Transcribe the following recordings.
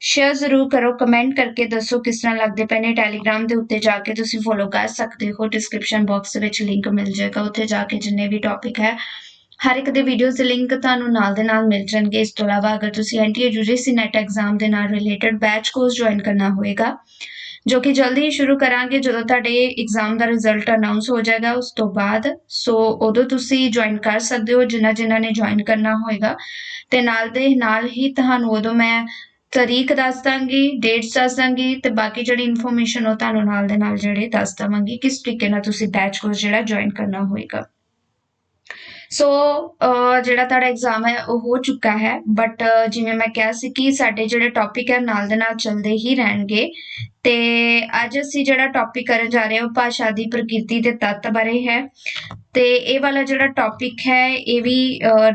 Share ਜ਼ਰੂਰ ਕਰੋ comment ਕਰਕੇ ਦੱਸੋ ਕਿਸ ਤਰ੍ਹਾਂ ਲੱਗਦੇ ਪਏ ਨੇ ਟੈਲੀਗ੍ਰਾਮ ਦੇ ਉੱਤੇ ਜਾ ਕੇ ਤੁਸੀਂ ਫੋਲੋ ਕਰ ਸਕਦੇ ਹੋ। ਡਿਸਕ੍ਰਿਪਸ਼ਨ ਬਾਕਸ ਦੇ ਵਿੱਚ ਲਿੰਕ ਮਿਲ ਜਾਏਗਾ, ਉੱਥੇ ਜਾ ਕੇ ਜਿੰਨੇ ਵੀ ਟੌਪਿਕ ਹੈ, ਹਰ ਇੱਕ ਦੇ ਵੀਡੀਓਜ਼ ਦੇ ਲਿੰਕ ਤੁਹਾਨੂੰ ਨਾਲ ਦੇ ਨਾਲ ਮਿਲ ਜਾਣਗੇ। ਇਸ ਤੋਂ ਇਲਾਵਾ ਅਗਰ ਤੁਸੀਂ ਐਨਟੀਏ ਯੂਜੀਸੀ ਨੈਟ ਐਗਜ਼ਾਮ ਦੇ ਨਾਲ ਰਿਲੇਟਡ ਬੈਚ ਕੋਰਸ ਜੁਆਇਨ ਕਰਨਾ ਹੋਏਗਾ, ਜੋ ਕਿ ਜਲਦੀ ਹੀ ਸ਼ੁਰੂ ਕਰਾਂਗੇ, ਜਦੋਂ ਤੁਹਾਡੇ ਐਗਜ਼ਾਮ ਦਾ ਰਿਜ਼ਲਟ ਅਨਾਉਂਸ ਹੋ ਜਾਏਗਾ, ਉਸ ਤੋਂ ਬਾਅਦ ਸੋ ਉਦੋਂ ਤੁਸੀਂ ਜੁਆਇਨ ਕਰ ਸਕਦੇ ਹੋ ਜਿਨ੍ਹਾਂ ਜਿਨ੍ਹਾਂ ਨੇ ਜੁਆਇਨ ਕਰਨਾ ਹੋਏਗਾ, ਤੇ ਨਾਲ ਦੇ ਨਾਲ ਹੀ ਤੁਹਾਨੂੰ ਉਦੋਂ ਮੈਂ ਤਰੀਕ ਦੱਸ ਦਾਂਗੀ ਡੇਟਸ ਦੱਸ ਦਾਂਗੀ ਤੇ ਬਾਕੀ ਜਿਹੜੀ ਇਨਫੋਰਮੇਸ਼ਨ ਉਹ ਤੁਹਾਨੂੰ ਨਾਲ ਦੇ ਨਾਲ ਜਿਹੜੇ ਦੱਸ ਦਵਾਂਗੀ, ਕਿਸ ਤਰੀਕੇ ਨਾਲ ਤੁਸੀਂ ਬੈਚ ਕੋਰਸ ਜਿਹੜਾ ਜੁਆਇਨ ਕਰਨਾ ਹੋਏਗਾ। ਸੋ ਜਿਹੜਾ ਤੁਹਾਡਾ ਐਗਜ਼ਾਮ ਹੈ, ਉਹ ਹੋ ਚੁੱਕਾ ਹੈ। ਬਟ ਜਿਵੇਂ ਮੈਂ ਕਿਹਾ ਸੀ ਕਿ ਸਾਡੇ ਜਿਹੜੇ ਟੌਪਿਕ ਹੈ, ਨਾਲ ਦੇ ਨਾਲ ਚੱਲਦੇ ਹੀ ਰਹਿਣਗੇ। ਤੇ ਅੱਜ ਅਸੀਂ ਜਿਹੜਾ ਟੌਪਿਕ ਕਰਨ ਜਾ ਰਹੇ ਹਾਂ, ਉਹ ਭਾਸ਼ਾ ਦੀ ਪ੍ਰਕਿਰਤੀ ਤੇ ਤੱਤ ਬਾਰੇ ਹੈ। ਤੇ ਇਹ ਵਾਲਾ ਜਿਹੜਾ ਟੌਪਿਕ ਹੈ, ਇਹ ਵੀ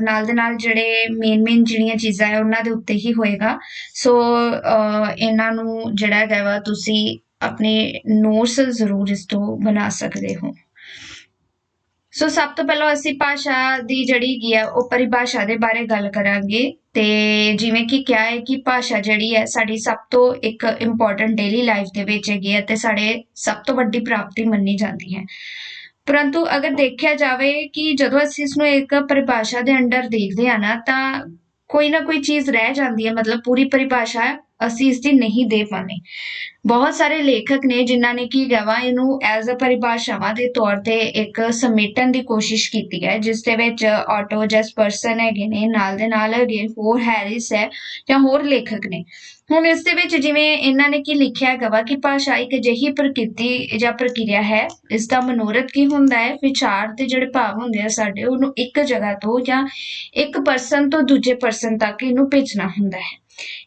ਨਾਲ ਦੇ ਨਾਲ ਜਿਹੜੇ ਮੇਨ ਮੇਨ ਜਿਹੜੀਆਂ ਚੀਜ਼ਾਂ ਹੈ, ਉਹਨਾਂ ਦੇ ਉੱਤੇ ਹੀ ਹੋਏਗਾ। ਸੋ ਇਹਨਾਂ ਨੂੰ ਜਿਹੜਾ ਹੈਗਾ ਵਾ, ਤੁਸੀਂ ਆਪਣੇ ਨੋਟਸ ਜ਼ਰੂਰ ਇਸ ਤੋਂ ਬਣਾ ਸਕਦੇ ਹੋ। ਸੋ ਸਭ ਤੋਂ ਪਹਿਲਾਂ ਅਸੀਂ ਭਾਸ਼ਾ ਦੀ ਜਿਹੜੀ ਹੈਗੀ ਆ, ਉਹ ਪਰਿਭਾਸ਼ਾ ਦੇ ਬਾਰੇ ਗੱਲ ਕਰਾਂਗੇ। ਤੇ ਜਿਵੇਂ ਕਿ ਕਿਹਾ ਹੈ ਕਿ ਭਾਸ਼ਾ ਜਿਹੜੀ ਹੈ, ਸਾਡੀ ਸਭ ਤੋਂ ਇੱਕ ਇੰਪੋਰਟੈਂਟ ਡੇਲੀ ਲਾਈਫ ਦੇ ਵਿੱਚ ਹੈਗੀ ਹੈ ਤੇ ਸਾਡੇ ਸਭ ਤੋਂ ਵੱਡੀ ਪ੍ਰਾਪਤੀ ਮੰਨੀ ਜਾਂਦੀ ਹੈ। ਪਰੰਤੂ ਅਗਰ ਦੇਖਿਆ ਜਾਵੇ ਕਿ ਜਦੋਂ ਅਸੀਂ ਇਸ ਨੂੰ ਇੱਕ ਪਰਿਭਾਸ਼ਾ ਦੇ ਅੰਡਰ ਦੇਖਦੇ ਆ ਨਾ, ਤਾਂ ਕੋਈ ਨਾ ਕੋਈ ਚੀਜ਼ ਰਹਿ ਜਾਂਦੀ ਹੈ। ਮਤਲਬ ਪੂਰੀ ਪਰਿਭਾਸ਼ਾ ਅਸੀਂ ਇਸ ਦੀ ਨਹੀਂ ਦੇ ਪਾਣੇ ਬਹੁਤ ਸਾਰੇ ਲੇਖਕ ਨੇ ਜਿਨ੍ਹਾਂ ਨੇ ਕੀ ਗਵਾ ਇਹਨੂੰ ਐਜ਼ ਅ ਪਰਿਭਾਸ਼ਾਵਾਂ ਦੇ ਤੌਰ ਤੇ ਇੱਕ ਸਮੇਟਣ ਦੀ ਕੋਸ਼ਿਸ਼ ਕੀਤੀ ਹੈ, ਜਿਸ ਦੇ ਵਿੱਚ ਆਟੋ ਜੈਸਪਰਸਨ ਹੈਗੇ ਨੇ, ਨਾਲ ਦੇ ਨਾਲ ਹੈਗੇ ਹੋਰ ਹੈਰਿਸ ਹੈ ਜਾਂ ਹੋਰ ਲੇਖਕ ਨੇ। ਹੁਣ ਇਸ ਦੇ ਵਿੱਚ ਜਿਵੇਂ ਇਹਨਾਂ ਨੇ ਕੀ ਲਿਖਿਆ ਹੈਗਾ ਵਾ ਕਿ ਭਾਸ਼ਾ ਇੱਕ ਅਜਿਹੀ ਪ੍ਰਕਿਰਤੀ ਜਾਂ ਪ੍ਰਕਿਰਿਆ ਹੈ, ਇਸ ਦਾ ਮਨੋਰਥ ਕੀ ਹੁੰਦਾ ਹੈ? ਵਿਚਾਰ ਤੇ ਜਿਹੜੇ ਭਾਵ ਹੁੰਦੇ ਆ ਸਾਡੇ, ਉਹਨੂੰ ਇੱਕ ਜਗ੍ਹਾ ਤੋਂ ਜਾਂ ਇੱਕ ਪਰਸਨ ਤੋਂ ਦੂਜੇ ਪਰਸਨ ਤੱਕ ਇਹਨੂੰ ਭੇਜਣਾ ਹੁੰਦਾ ਹੈ।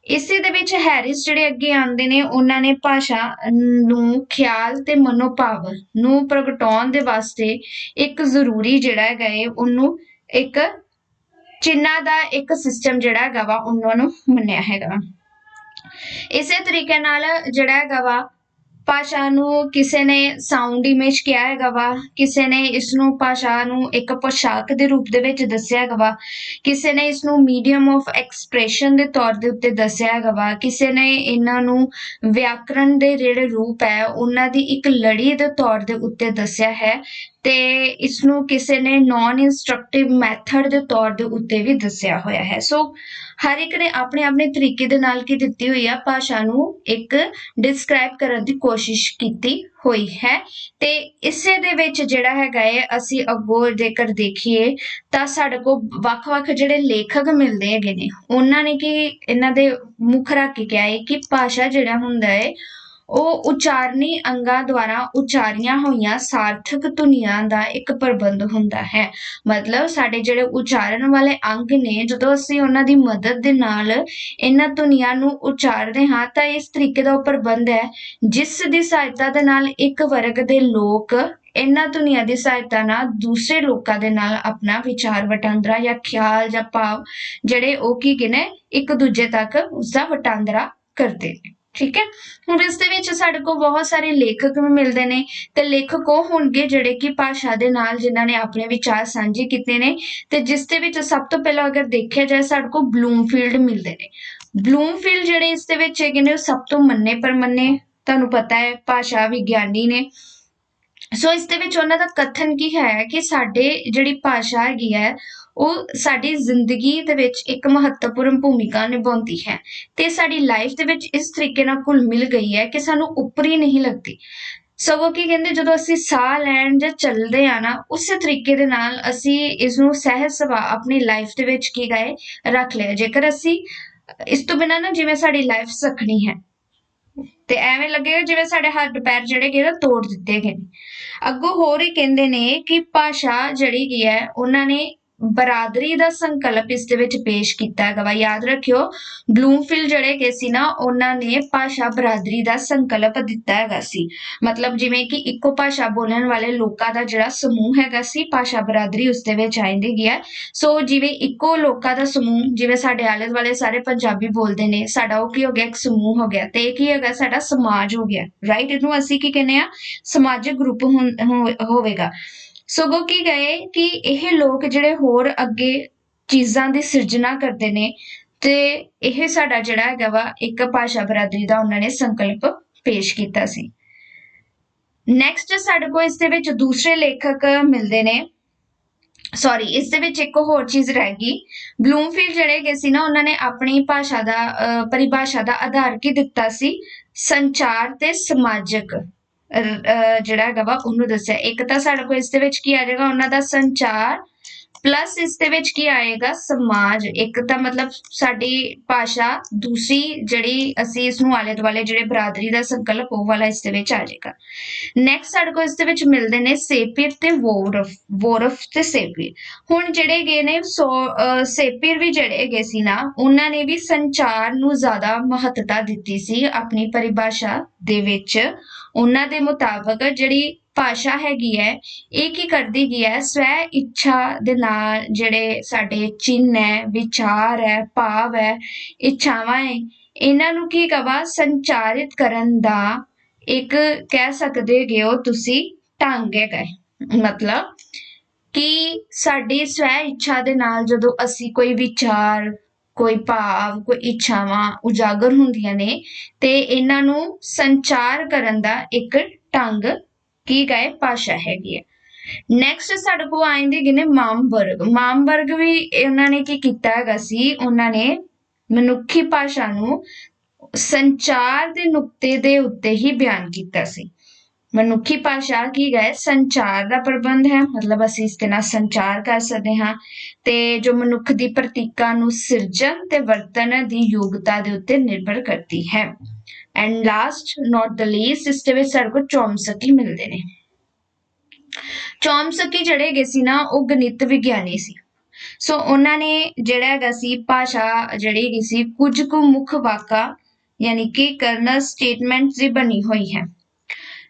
ਇਸੇ ਦੇ ਵਿੱਚ ਹੈਰਿਸ ਜਿਹੜੇ ਅੱਗੇ ਆਉਂਦੇ ਨੇ, ਉਹਨਾਂ ਨੇ ਭਾਸ਼ਾ ਨੂੰ ਖਿਆਲ ਤੇ ਮਨੋਭਾਵ ਨੂੰ ਪ੍ਰਗਟਾਉਣ ਦੇ ਵਾਸਤੇ ਇੱਕ ਜ਼ਰੂਰੀ ਜਿਹੜਾ ਹੈਗਾ ਏ ਉਹਨੂੰ ਇੱਕ ਚਿੰਨਾ ਦਾ ਇੱਕ ਸਿਸਟਮ ਜਿਹੜਾ ਹੈਗਾ ਵਾ, ਉਹਨਾਂ ਨੂੰ ਮੰਨਿਆ ਹੈਗਾ ਇਸੇ ਤਰੀਕੇ ਨਾਲ ਜਿਹੜਾ ਹੈਗਾ ਵਾ ਭਾਸ਼ਾ ਨੂੰ ਕਿਸੇ ਨੇ ਸਾਊਂਡ ਇਮੇਜ ਕਿਹਾ ਹੈਗਾ ਵਾ, ਕਿਸੇ ਨੇ ਇਸ ਨੂੰ ਭਾਸ਼ਾ ਨੂੰ ਇੱਕ ਪੋਸ਼ਾਕ ਦੇ ਰੂਪ ਦੇ ਵਿੱਚ ਦੱਸਿਆ ਹੈਗਾ ਵਾ, ਕਿਸੇ ਨੇ ਇਸ ਨੂੰ ਮੀਡੀਅਮ ਆਫ ਐਕਸਪ੍ਰੈਸ਼ਨ ਦੇ ਤੌਰ ਦੇ ਉੱਤੇ ਦੱਸਿਆ ਹੈਗਾ ਵਾ, ਕਿਸੇ ਨੇ ਇਹਨਾਂ ਨੂੰ ਵਿਆਕਰਣ ਦੇ ਜਿਹੜੇ ਰੂਪ ਹੈ, ਉਹਨਾਂ ਦੀ ਇੱਕ ਲੜੀ ਦੇ ਤੌਰ ਦੇ ਉੱਤੇ ਦੱਸਿਆ ਹੈ ਤੇ ਇਸ ਨੂੰ ਕਿਸੇ ਨੇ ਨਾਨ ਇਨਸਟਰਕਟਿਵ ਮੈਥਡ ਦੇ ਤੌਰ ਦੇ ਉੱਤੇ ਵੀ ਦੱਸਿਆ ਹੋਇਆ ਹੈ। ਸੋ ਹਰ ਇੱਕ ਨੇ ਆਪਣੇ ਆਪਣੇ ਤਰੀਕੇ ਦੇ ਨਾਲ ਕੀ ਦਿੱਤੀ ਹੋਈ ਆ, ਭਾਸ਼ਾ ਨੂੰ ਇੱਕ ਡਿਸਕ੍ਰਾਈਬ ਕਰਨ ਦੀ ਕੋਸ਼ਿਸ਼ ਕੀਤੀ ਹੋਈ ਹੈ। ਤੇ ਇਸੇ ਦੇ ਵਿੱਚ ਜਿਹੜਾ ਹੈਗਾ ਹੈ ਅਸੀਂ ਅੱਗੋਂ ਜੇਕਰ ਦੇਖੀਏ, ਤਾਂ ਸਾਡੇ ਕੋਲ ਵੱਖ-ਵੱਖ ਜਿਹੜੇ ਲੇਖਕ ਮਿਲਦੇ ਹੈਗੇ ਨੇ, ਉਹਨਾਂ ਨੇ ਕੀ ਇਹਨਾਂ ਦੇ ਮੁੱਖ ਰੱਖ ਕੇ ਕਿਹਾ ਹੈ ਕਿ ਭਾਸ਼ਾ ਜਿਹੜਾ ਹੁੰਦਾ ਹੈ ਉਹ ਉਚਾਰਨੀ ਅੰਗਾਂ ਦੁਆਰਾ ਉਚਾਰੀਆਂ ਹੋਈਆਂ ਸਾਰਥਕ ਧੁਨੀਆਂ ਦਾ ਇੱਕ ਪ੍ਰਬੰਧ ਹੁੰਦਾ ਹੈ। ਮਤਲਬ ਸਾਡੇ ਜਿਹੜੇ ਉਚਾਰਨ ਵਾਲੇ ਅੰਗ ਨੇ, ਜਦੋਂ ਅਸੀਂ ਉਹਨਾਂ ਦੀ ਮਦਦ ਦੇ ਨਾਲ ਇਹਨਾਂ ਧੁਨੀਆਂ ਨੂੰ ਉਚਾਰਦੇ ਹਾਂ, ਤਾਂ ਇਸ ਤਰੀਕੇ ਦਾ ਉਹ ਪ੍ਰਬੰਧ ਹੈ, ਜਿਸ ਦੀ ਸਹਾਇਤਾ ਦੇ ਨਾਲ ਇੱਕ ਵਰਗ ਦੇ ਲੋਕ ਇਹਨਾਂ ਧੁਨੀਆਂ ਦੀ ਸਹਾਇਤਾ ਨਾਲ ਦੂਸਰੇ ਲੋਕਾਂ ਦੇ ਨਾਲ ਆਪਣਾ ਵਿਚਾਰ ਵਟਾਂਦਰਾ ਜਾਂ ਖਿਆਲ ਜਾਂ ਭਾਵ ਜਿਹੜੇ ਉਹ ਕੀ ਕਿਨੇ ਇੱਕ ਦੂਜੇ ਤੱਕ ਉਸ ਦਾ ਵਟਾਂਦਰਾ ਕਰਦੇ ਨੇ। ਠੀਕ ਹੈ? ਹੁਣ ਇਸ ਦੇ ਵਿੱਚ ਸਾਡੇ ਕੋਲ ਬਹੁਤ ਸਾਰੇ ਲੇਖਕ ਵੀ ਮਿਲਦੇ ਨੇ ਤੇ ਲੇਖਕ ਉਹ ਹੋਣਗੇ ਜਿਹੜੇ ਕਿ ਭਾਸ਼ਾ ਦੇ ਨਾਲ ਜਿਨ੍ਹਾਂ ਨੇ ਆਪਣੇ ਵਿਚਾਰ ਸਾਂਝੇ ਕੀਤੇ ਨੇ ਤੇ ਜਿਸ ਦੇ ਵਿੱਚ ਸਭ ਤੋਂ ਪਹਿਲਾਂ ਅਗਰ ਦੇਖਿਆ ਜਾਏ ਸਾਡੇ ਕੋਲ ਬਲੂਮਫੀਲਡ ਮਿਲਦੇ ਨੇ। ਬਲੂਮਫੀਲਡ ਜਿਹੜੇ ਇਸ ਦੇ ਵਿੱਚ ਹੈਗੇ ਨੇ ਉਹ ਸਭ ਤੋਂ ਮੰਨੇ ਪਰਮੰਨੇ ਤੁਹਾਨੂੰ ਪਤਾ ਹੈ, ਭਾਸ਼ਾ ਵਿਗਿਆਨੀ ਨੇ। ਸੋ ਇਸ ਦੇ ਵਿੱਚ ਉਹਨਾਂ ਦਾ ਕਥਨ ਕੀ ਹੈ ਕਿ ਸਾਡੇ ਜਿਹੜੀ ਭਾਸ਼ਾ ਹੈਗੀ ਹੈ ਉਹ ਸਾਡੀ ਜ਼ਿੰਦਗੀ ਦੇ ਵਿੱਚ ਇੱਕ ਮਹੱਤਵਪੂਰਨ ਭੂਮਿਕਾ ਨਿਭਾਉਂਦੀ ਹੈ ਤੇ ਸਾਡੀ ਲਾਈਫ ਦੇ ਵਿੱਚ ਇਸ ਤਰੀਕੇ ਨਾਲ ਘੁਲ ਮਿਲ ਗਈ ਹੈ ਕਿ ਸਾਨੂੰ ਉੱਪਰੀ ਨਹੀਂ ਲੱਗਦੀ। ਸਗੋਂ ਕੀ ਕਹਿੰਦੇ, ਜਦੋਂ ਅਸੀਂ ਸਾਹ ਲੈਣ ਜਾਂ ਚੱਲਦੇ ਆ ਨਾ, ਉਸੇ ਤਰੀਕੇ ਦੇ ਨਾਲ ਅਸੀਂ ਇਸ ਨੂੰ ਸਹਿਜ ਸੁਭਾਅ ਆਪਣੀ ਲਾਈਫ ਦੇ ਵਿੱਚ ਕੀ ਗਏ, ਰੱਖ ਲਿਆ। ਜੇਕਰ ਅਸੀਂ ਇਸ ਤੋਂ ਬਿਨਾਂ ਨਾ ਜਿਵੇਂ ਸਾਡੀ ਲਾਈਫ ਸਖਣੀ ਹੈ, ਤੇ ਐਵੇਂ ਲੱਗੇਗਾ ਜਿਵੇਂ ਸਾਡੇ ਹੱਥ ਪੈਰ ਜਿਹੜੇ ਕਿ ਤੋੜ ਦਿੱਤੇ ਗਏ ਨੇ। ਅੱਗੋਂ ਹੋਰ ਹੀ ਕਹਿੰਦੇ ਨੇ ਕਿ ਭਾਸ਼ਾ ਜਿਹੜੀ ਕੀ ਹੈ, ਉਹਨਾਂ ਨੇ ਬਰਾਦਰੀ ਦਾ ਸੰਕਲਪ ਇਸ ਦੇ ਵਿੱਚ ਪੇਸ਼ ਕੀਤਾ ਹੈਗਾ ਵਾ। ਯਾਦ ਰੱਖਿਓ, ਬਲੂਮਫੀਲਡ ਜਿਹੜੇ ਕਿ ਸੀ ਨਾ, ਉਹਨਾਂ ਨੇ ਭਾਸ਼ਾ ਬਰਾਦਰੀ ਦਾ ਸੰਕਲਪ ਦਿੱਤਾ ਹੈਗਾ ਸੀ। ਮਤਲਬ ਜਿਵੇਂ ਕਿ ਇੱਕੋ ਭਾਸ਼ਾ ਬੋਲਣ ਵਾਲੇ ਲੋਕਾਂ ਦਾ ਜਿਹੜਾ ਸਮੂਹ ਹੈਗਾ ਸੀ, ਭਾਸ਼ਾ ਬਰਾਦਰੀ ਉਸ ਦੇ ਵਿੱਚ ਆਇੰਦੀ ਗਿਆ ਸੋ ਜਿਵੇਂ ਇੱਕੋ ਲੋਕਾਂ ਦਾ ਸਮੂਹ, ਜਿਵੇਂ ਸਾਡੇ ਆਲੇ ਦੁਆਲੇ ਸਾਰੇ ਪੰਜਾਬੀ ਬੋਲਦੇ ਨੇ, ਸਾਡਾ ਉਹ ਕੀ ਹੋ ਗਿਆ? ਇੱਕ ਸਮੂਹ ਹੋ ਗਿਆ। ਤੇ ਇਹ ਕੀ ਹੈਗਾ? ਸਾਡਾ ਸਮਾਜ ਹੋ ਗਿਆ। ਰਾਈਟ ਇਹਨੂੰ ਅਸੀਂ ਕੀ ਕਹਿੰਦੇ ਆ? ਸਮਾਜਿਕ ਗਰੁੱਪ ਹੁੰ- ਹੋ- ਹੋਵੇਗਾ। ਸਗੋਂ ਕੀ ਗਏ ਕਿ ਇਹ ਲੋਕ ਜਿਹੜੇ ਹੋਰ ਅੱਗੇ ਚੀਜ਼ਾਂ ਦੀ ਸਿਰਜਣਾ ਕਰਦੇ ਨੇ ਤੇ ਇਹ ਸਾਡਾ ਜਿਹੜਾ ਹੈਗਾ ਵਾ ਇੱਕ ਭਾਸ਼ਾ ਬਰਾਦਰੀ ਦਾ ਉਹਨਾਂ ਨੇ ਸੰਕਲਪ ਪੇਸ਼ ਕੀਤਾ ਸੀ। ਨੈਕਸਟ ਸਾਡੇ ਕੋਲ ਇਸ ਦੇ ਵਿੱਚ ਦੂਸਰੇ ਲੇਖਕ ਮਿਲਦੇ ਨੇ। ਸੌਰੀ ਇਸ ਦੇ ਵਿੱਚ ਇੱਕ ਹੋਰ ਚੀਜ਼ ਰਹਿ ਗਈ। ਬਲੂਮਫੀਲਡ ਜਿਹੜੇ ਗਏ ਸੀ ਨਾ ਉਹਨਾਂ ਨੇ ਆਪਣੀ ਭਾਸ਼ਾ ਦਾ ਅਹ, ਪਰਿਭਾਸ਼ਾ ਦਾ ਆਧਾਰ ਕੀ ਦਿੱਤਾ ਸੀ? ਸੰਚਾਰ ਤੇ ਸਮਾਜਿਕ। ਜਿਹੜਾ ਹੈਗਾ ਵਾ, ਉਹਨੂੰ ਦੱਸਿਆ। ਇੱਕ ਤਾਂ ਸਾਡੇ ਕੋਲ ਇਸ ਦੇ ਵਿੱਚ ਕੀ ਆ ਜਾਏਗਾ, ਉਹਨਾਂ ਦਾ ਸੰਚਾਰ ਪਲੱਸ ਇਸ ਦੇ ਵਿੱਚ ਕੀ ਆਏਗਾ? ਸਮਾਜ। ਇੱਕ ਤਾਂ ਮਤਲਬ ਸਾਡੀ ਭਾਸ਼ਾ, ਦੂਸਰੀ ਜਿਹੜੀ ਅਸੀਂ ਇਸ ਨੂੰ ਆਲੇ ਦੁਆਲੇ ਜਿਹੜੇ ਬਰਾਦਰੀ ਦਾ ਸੰਕਲਪ, ਉਹ ਵਾਲਾ ਇਸ ਦੇ ਵਿੱਚ ਆ ਜਾਏਗਾ। ਨੈਕਸਟ ਸਾਡੇ ਕੋਲ ਇਸ ਦੇ ਵਿੱਚ ਮਿਲਦੇ ਨੇ ਸੇਪੀਰ ਤੇ ਵੋਰਫ ਵੋਰਫ ਤੇ ਸੇਪੀਰ ਹੁਣ ਜਿਹੜੇ ਗਏ ਨੇ, ਸੋ, ਅਹ ਸੇਪੀਰ ਵੀ ਜਿਹੜੇ ਗਏ ਸੀ ਨਾ, ਉਹਨਾਂ ਨੇ ਵੀ ਸੰਚਾਰ ਨੂੰ ਜ਼ਿਆਦਾ ਮਹੱਤਤਾ ਦਿੱਤੀ ਸੀ ਆਪਣੀ ਪਰਿਭਾਸ਼ਾ ਦੇ ਵਿੱਚ। ਉਹਨਾਂ ਦੇ ਮੁਤਾਬਕ ਜਿਹੜੀ ਭਾਸ਼ਾ ਹੈਗੀ ਹੈ, ਇਹ ਕੀ ਕਰਦੀ ਗਈ ਹੈ ਸਵੈ ਇੱਛਾ ਦੇ ਨਾਲ ਜਿਹੜੇ ਸਾਡੇ ਚਿੰਨ ਹੈ, ਵਿਚਾਰ ਹੈ, ਭਾਵ ਹੈ, ਇੱਛਾਵਾਂ ਹੈ, ਇਹਨਾਂ ਨੂੰ ਕੀ ਕਵਾ ਸੰਚਾਰਿਤ ਕਰਨ ਦਾ ਇੱਕ ਕਹਿ ਸਕਦੇ ਗਏ ਹੋ ਤੁਸੀਂ ਢੰਗ ਹੈਗਾ ਹੈ। ਮਤਲਬ ਕਿ ਸਾਡੀ ਸਵੈ ਇੱਛਾ ਦੇ ਨਾਲ ਜਦੋਂ ਅਸੀਂ ਕੋਈ ਵਿਚਾਰ, ਕੋਈ ਭਾਵ, ਕੋਈ ਇੱਛਾਵਾਂ ਉਜਾਗਰ ਹੁੰਦੀਆਂ ਨੇ, ਤੇ ਇਹਨਾਂ ਨੂੰ ਸੰਚਾਰ ਕਰਨ ਦਾ ਇੱਕ ਢੰਗ ਕੀ ਗਏ ਭਾਸ਼ਾ ਹੈਗੀ ਹੈ। ਨੈਕਸਟ ਸਾਡੇ ਕੋਲ ਆਉਂਦੇ ਗਏ ਨੇ ਮਾਮਬਰਗ ਮਾਮਬਰਗ ਵੀ ਉਹਨਾਂ ਨੇ ਕੀ ਕੀਤਾ ਹੈਗਾ ਸੀ, ਉਹਨਾਂ ਨੇ ਮਨੁੱਖੀ ਭਾਸ਼ਾ ਨੂੰ ਸੰਚਾਰ ਦੇ ਨੁਕਤੇ ਦੇ ਉੱਤੇ ਹੀ ਬਿਆਨ ਕੀਤਾ ਸੀ। ਮਨੁੱਖੀ ਭਾਸ਼ਾ ਕੀ ਗਏ ਸੰਚਾਰ ਦਾ ਪ੍ਰਬੰਧ ਹੈ। ਮਤਲਬ ਅਸੀਂ ਇਸ ਦੇ ਨਾਲ ਸੰਚਾਰ ਕਰ ਸਕਦੇ ਹਾਂ ਤੇ ਜੋ ਮਨੁੱਖ ਦੀ ਪ੍ਰਤੀਕਾਂ ਨੂੰ ਸਿਰਜਣ ਤੇ ਵਰਤਣ ਦੀ ਯੋਗਤਾ ਦੇ ਉੱਤੇ ਨਿਰਭਰ ਕਰਦੀ ਹੈ। And last not the least ਇਸ ਦੇ ਵਿੱਚ ਸਾਡੇ ਕੋਲ ਚੌਮਸਕੀ ਮਿਲਦੇ ਨੇ। ਚੌਮਸਕੀ ਜਿਹੜੇ ਹੈਗੇ ਸੀ ਨਾ, ਉਹ ਗਣਿਤ ਵਿਗਿਆਨੀ ਸੀ। ਸੋ ਉਹਨਾਂ ਨੇ ਜਿਹੜਾ ਹੈਗਾ ਸੀ, ਭਾਸ਼ਾ ਜਿਹੜੀ ਹੈਗੀ ਸੀ, ਕੁਝ ਕੁ ਮੁੱਖ ਵਾਕਾਂ, ਯਾਨੀ ਕਿ ਕਰਨਲ ਸਟੇਟਮੈਂਟ ਦੀ ਬਣੀ ਹੋਈ ਹੈ।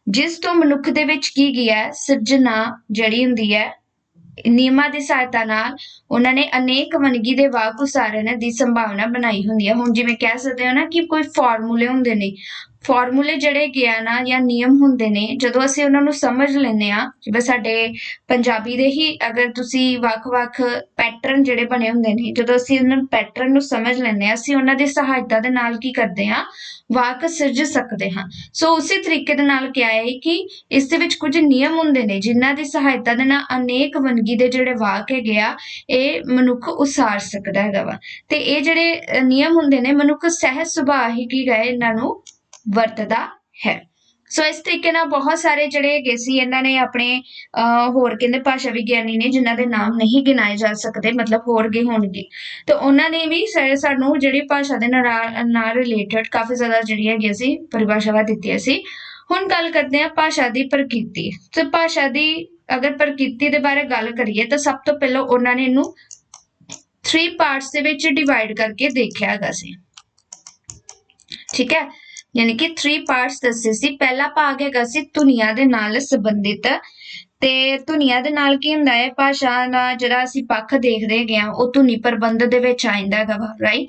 ਜਿਸ ਤੋਂ ਮਨੁੱਖ ਦੇ ਵਿੱਚ ਕੀ ਗਿਆ ਸਿਰਜਣਾ ਜਿਹੜੀ ਹੁੰਦੀ ਹੈ ਨਿਯਮਾਂ ਦੀ ਸਹਾਇਤਾ ਨਾਲ ਉਹਨਾਂ ਨੇ ਅਨੇਕ ਵੰਨਗੀ ਦੇ ਵਾਕ ਉਸਾਰਨ ਦੀ ਸੰਭਾਵਨਾ ਬਣਾਈ ਹੁੰਦੀ ਹੈ। ਹੁਣ ਜਿਵੇਂ ਕਹਿ ਸਕਦੇ ਹੋ ਨਾ ਕਿ ਕੋਈ ਫਾਰਮੂਲੇ ਹੁੰਦੇ ਨੇ। ਫਾਰਮੂਲੇ ਜਿਹੜੇ ਗਿਆਨ ਆ ਜਾਂ ਨਿਯਮ ਹੁੰਦੇ ਨੇ, ਜਦੋਂ ਅਸੀਂ ਉਹਨਾਂ ਨੂੰ ਸਮਝ ਲੈਂਦੇ ਆ ਜਿਵੇਂ ਸਾਡੇ ਪੰਜਾਬੀ ਦੇ ਹੀ ਅਗਰ ਤੁਸੀਂ ਵੱਖ-ਵੱਖ ਪੈਟਰਨ ਜਿਹੜੇ ਬਣੇ ਹੁੰਦੇ ਨੇ, ਜਦੋਂ ਅਸੀਂ ਉਹਨਾਂ ਪੈਟਰਨ ਨੂੰ ਸਮਝ ਲੈਂਦੇ ਆ ਅਸੀਂ ਉਹਨਾਂ ਦੀ ਸਹਾਇਤਾ ਦੇ ਨਾਲ ਕੀ ਕਰਦੇ ਆ ਵਾਕ ਸਿਰਜ ਸਕਦੇ ਹਾਂ। ਸੋ ਉਸੇ ਤਰੀਕੇ ਦੇ ਨਾਲ ਕਿਹਾ ਹੈ ਕਿ ਇਸ ਦੇ ਵਿੱਚ ਕੁਝ ਨਿਯਮ ਹੁੰਦੇ ਨੇ, ਜਿਨ੍ਹਾਂ ਦੀ ਸਹਾਇਤਾ ਦੇ ਨਾਲ ਅਨੇਕ ਵੰਨਗੀ ਦੇ ਜਿਹੜੇ ਵਾਕ ਹੈਗੇ ਆ, ਇਹ ਮਨੁੱਖ ਉਸਾਰ ਸਕਦਾ ਹੈਗਾ ਵਾ। ਤੇ ਇਹ ਜਿਹੜੇ ਨਿਯਮ ਹੁੰਦੇ ਨੇ, ਮਨੁੱਖ ਸਹਿਜ ਸੁਭਾਅ ਹੀ ਕੀ ਗਏ ਇਹਨਾਂ ਨੂੰ ਵਰਤਦਾ ਹੈ। ਸੋ ਇਸ ਤਰੀਕੇ ਨਾਲ ਬਹੁਤ ਸਾਰੇ ਜਿਹੜੇ ਹੈਗੇ ਸੀ ਇਹਨਾਂ ਨੇ ਆਪਣੇ ਅਹ, ਹੋਰ ਕਹਿੰਦੇ ਭਾਸ਼ਾ ਵਿਗਿਆਨੀ ਨੇ ਜਿਨ੍ਹਾਂ ਦੇ ਨਾਮ ਨਹੀਂ ਗਿਣਾਏ ਜਾ ਸਕਦੇ ਮਤਲਬ ਹੋਰ ਗਏ ਹੋਣਗੇ। ਤੇ ਉਹਨਾਂ ਨੇ ਵੀ ਸਾਨੂੰ ਜਿਹੜੀ ਭਾਸ਼ਾ ਦੇ ਨਾਲ ਨਾਲ ਰਿਲੇਟਡ ਕਾਫੀ ਜ਼ਿਆਦਾ ਜਿਹੜੀਆਂ ਹੈਗੀਆਂ ਸੀ ਪਰਿਭਾਸ਼ਾਵਾਂ ਦਿੱਤੀਆਂ ਸੀ। ਹੁਣ ਗੱਲ ਕਰਦੇ ਹਾਂ ਭਾਸ਼ਾ ਦੀ ਪ੍ਰਕਿਰਤੀ। ਤੇ ਭਾਸ਼ਾ ਦੀ ਅਗਰ ਪ੍ਰਕਿਰਤੀ ਦੇ ਬਾਰੇ ਗੱਲ ਕਰੀਏ ਤਾਂ ਸਭ ਤੋਂ ਪਹਿਲਾਂ ਉਹਨਾਂ ਨੇ ਇਹਨੂੰ 3 ਪਾਰਟਸ ਦੇ ਵਿੱਚ ਡਿਵਾਈਡ ਕਰਕੇ ਦੇਖਿਆ ਹੈਗਾ ਸੀ। ਠੀਕ ਹੈ? ਯਾਨੀ ਕਿ 3 ਪਾਰਟਸ ਦੱਸੇ ਸੀ। ਪਹਿਲਾ ਭਾਗ ਹੈਗਾ ਸੀ ਧੁਨੀਆਂ ਦੇ ਨਾਲ ਸੰਬੰਧਿਤ। ਤੇ ਧੁਨੀਆਂ ਦੇ ਨਾਲ ਕੀ ਹੁੰਦਾ ਹੈ? ਭਾਸ਼ਾ ਦਾ ਜਿਹੜਾ ਅਸੀਂ ਪੱਖ ਦੇਖਦੇ ਹੈਗੇ ਆ ਉਹ ਧੁਨੀ ਪ੍ਰਬੰਧ ਦੇ ਵਿੱਚ ਆਇੰਦਾ ਹੈਗਾ ਵਾ ਰਾਈਟ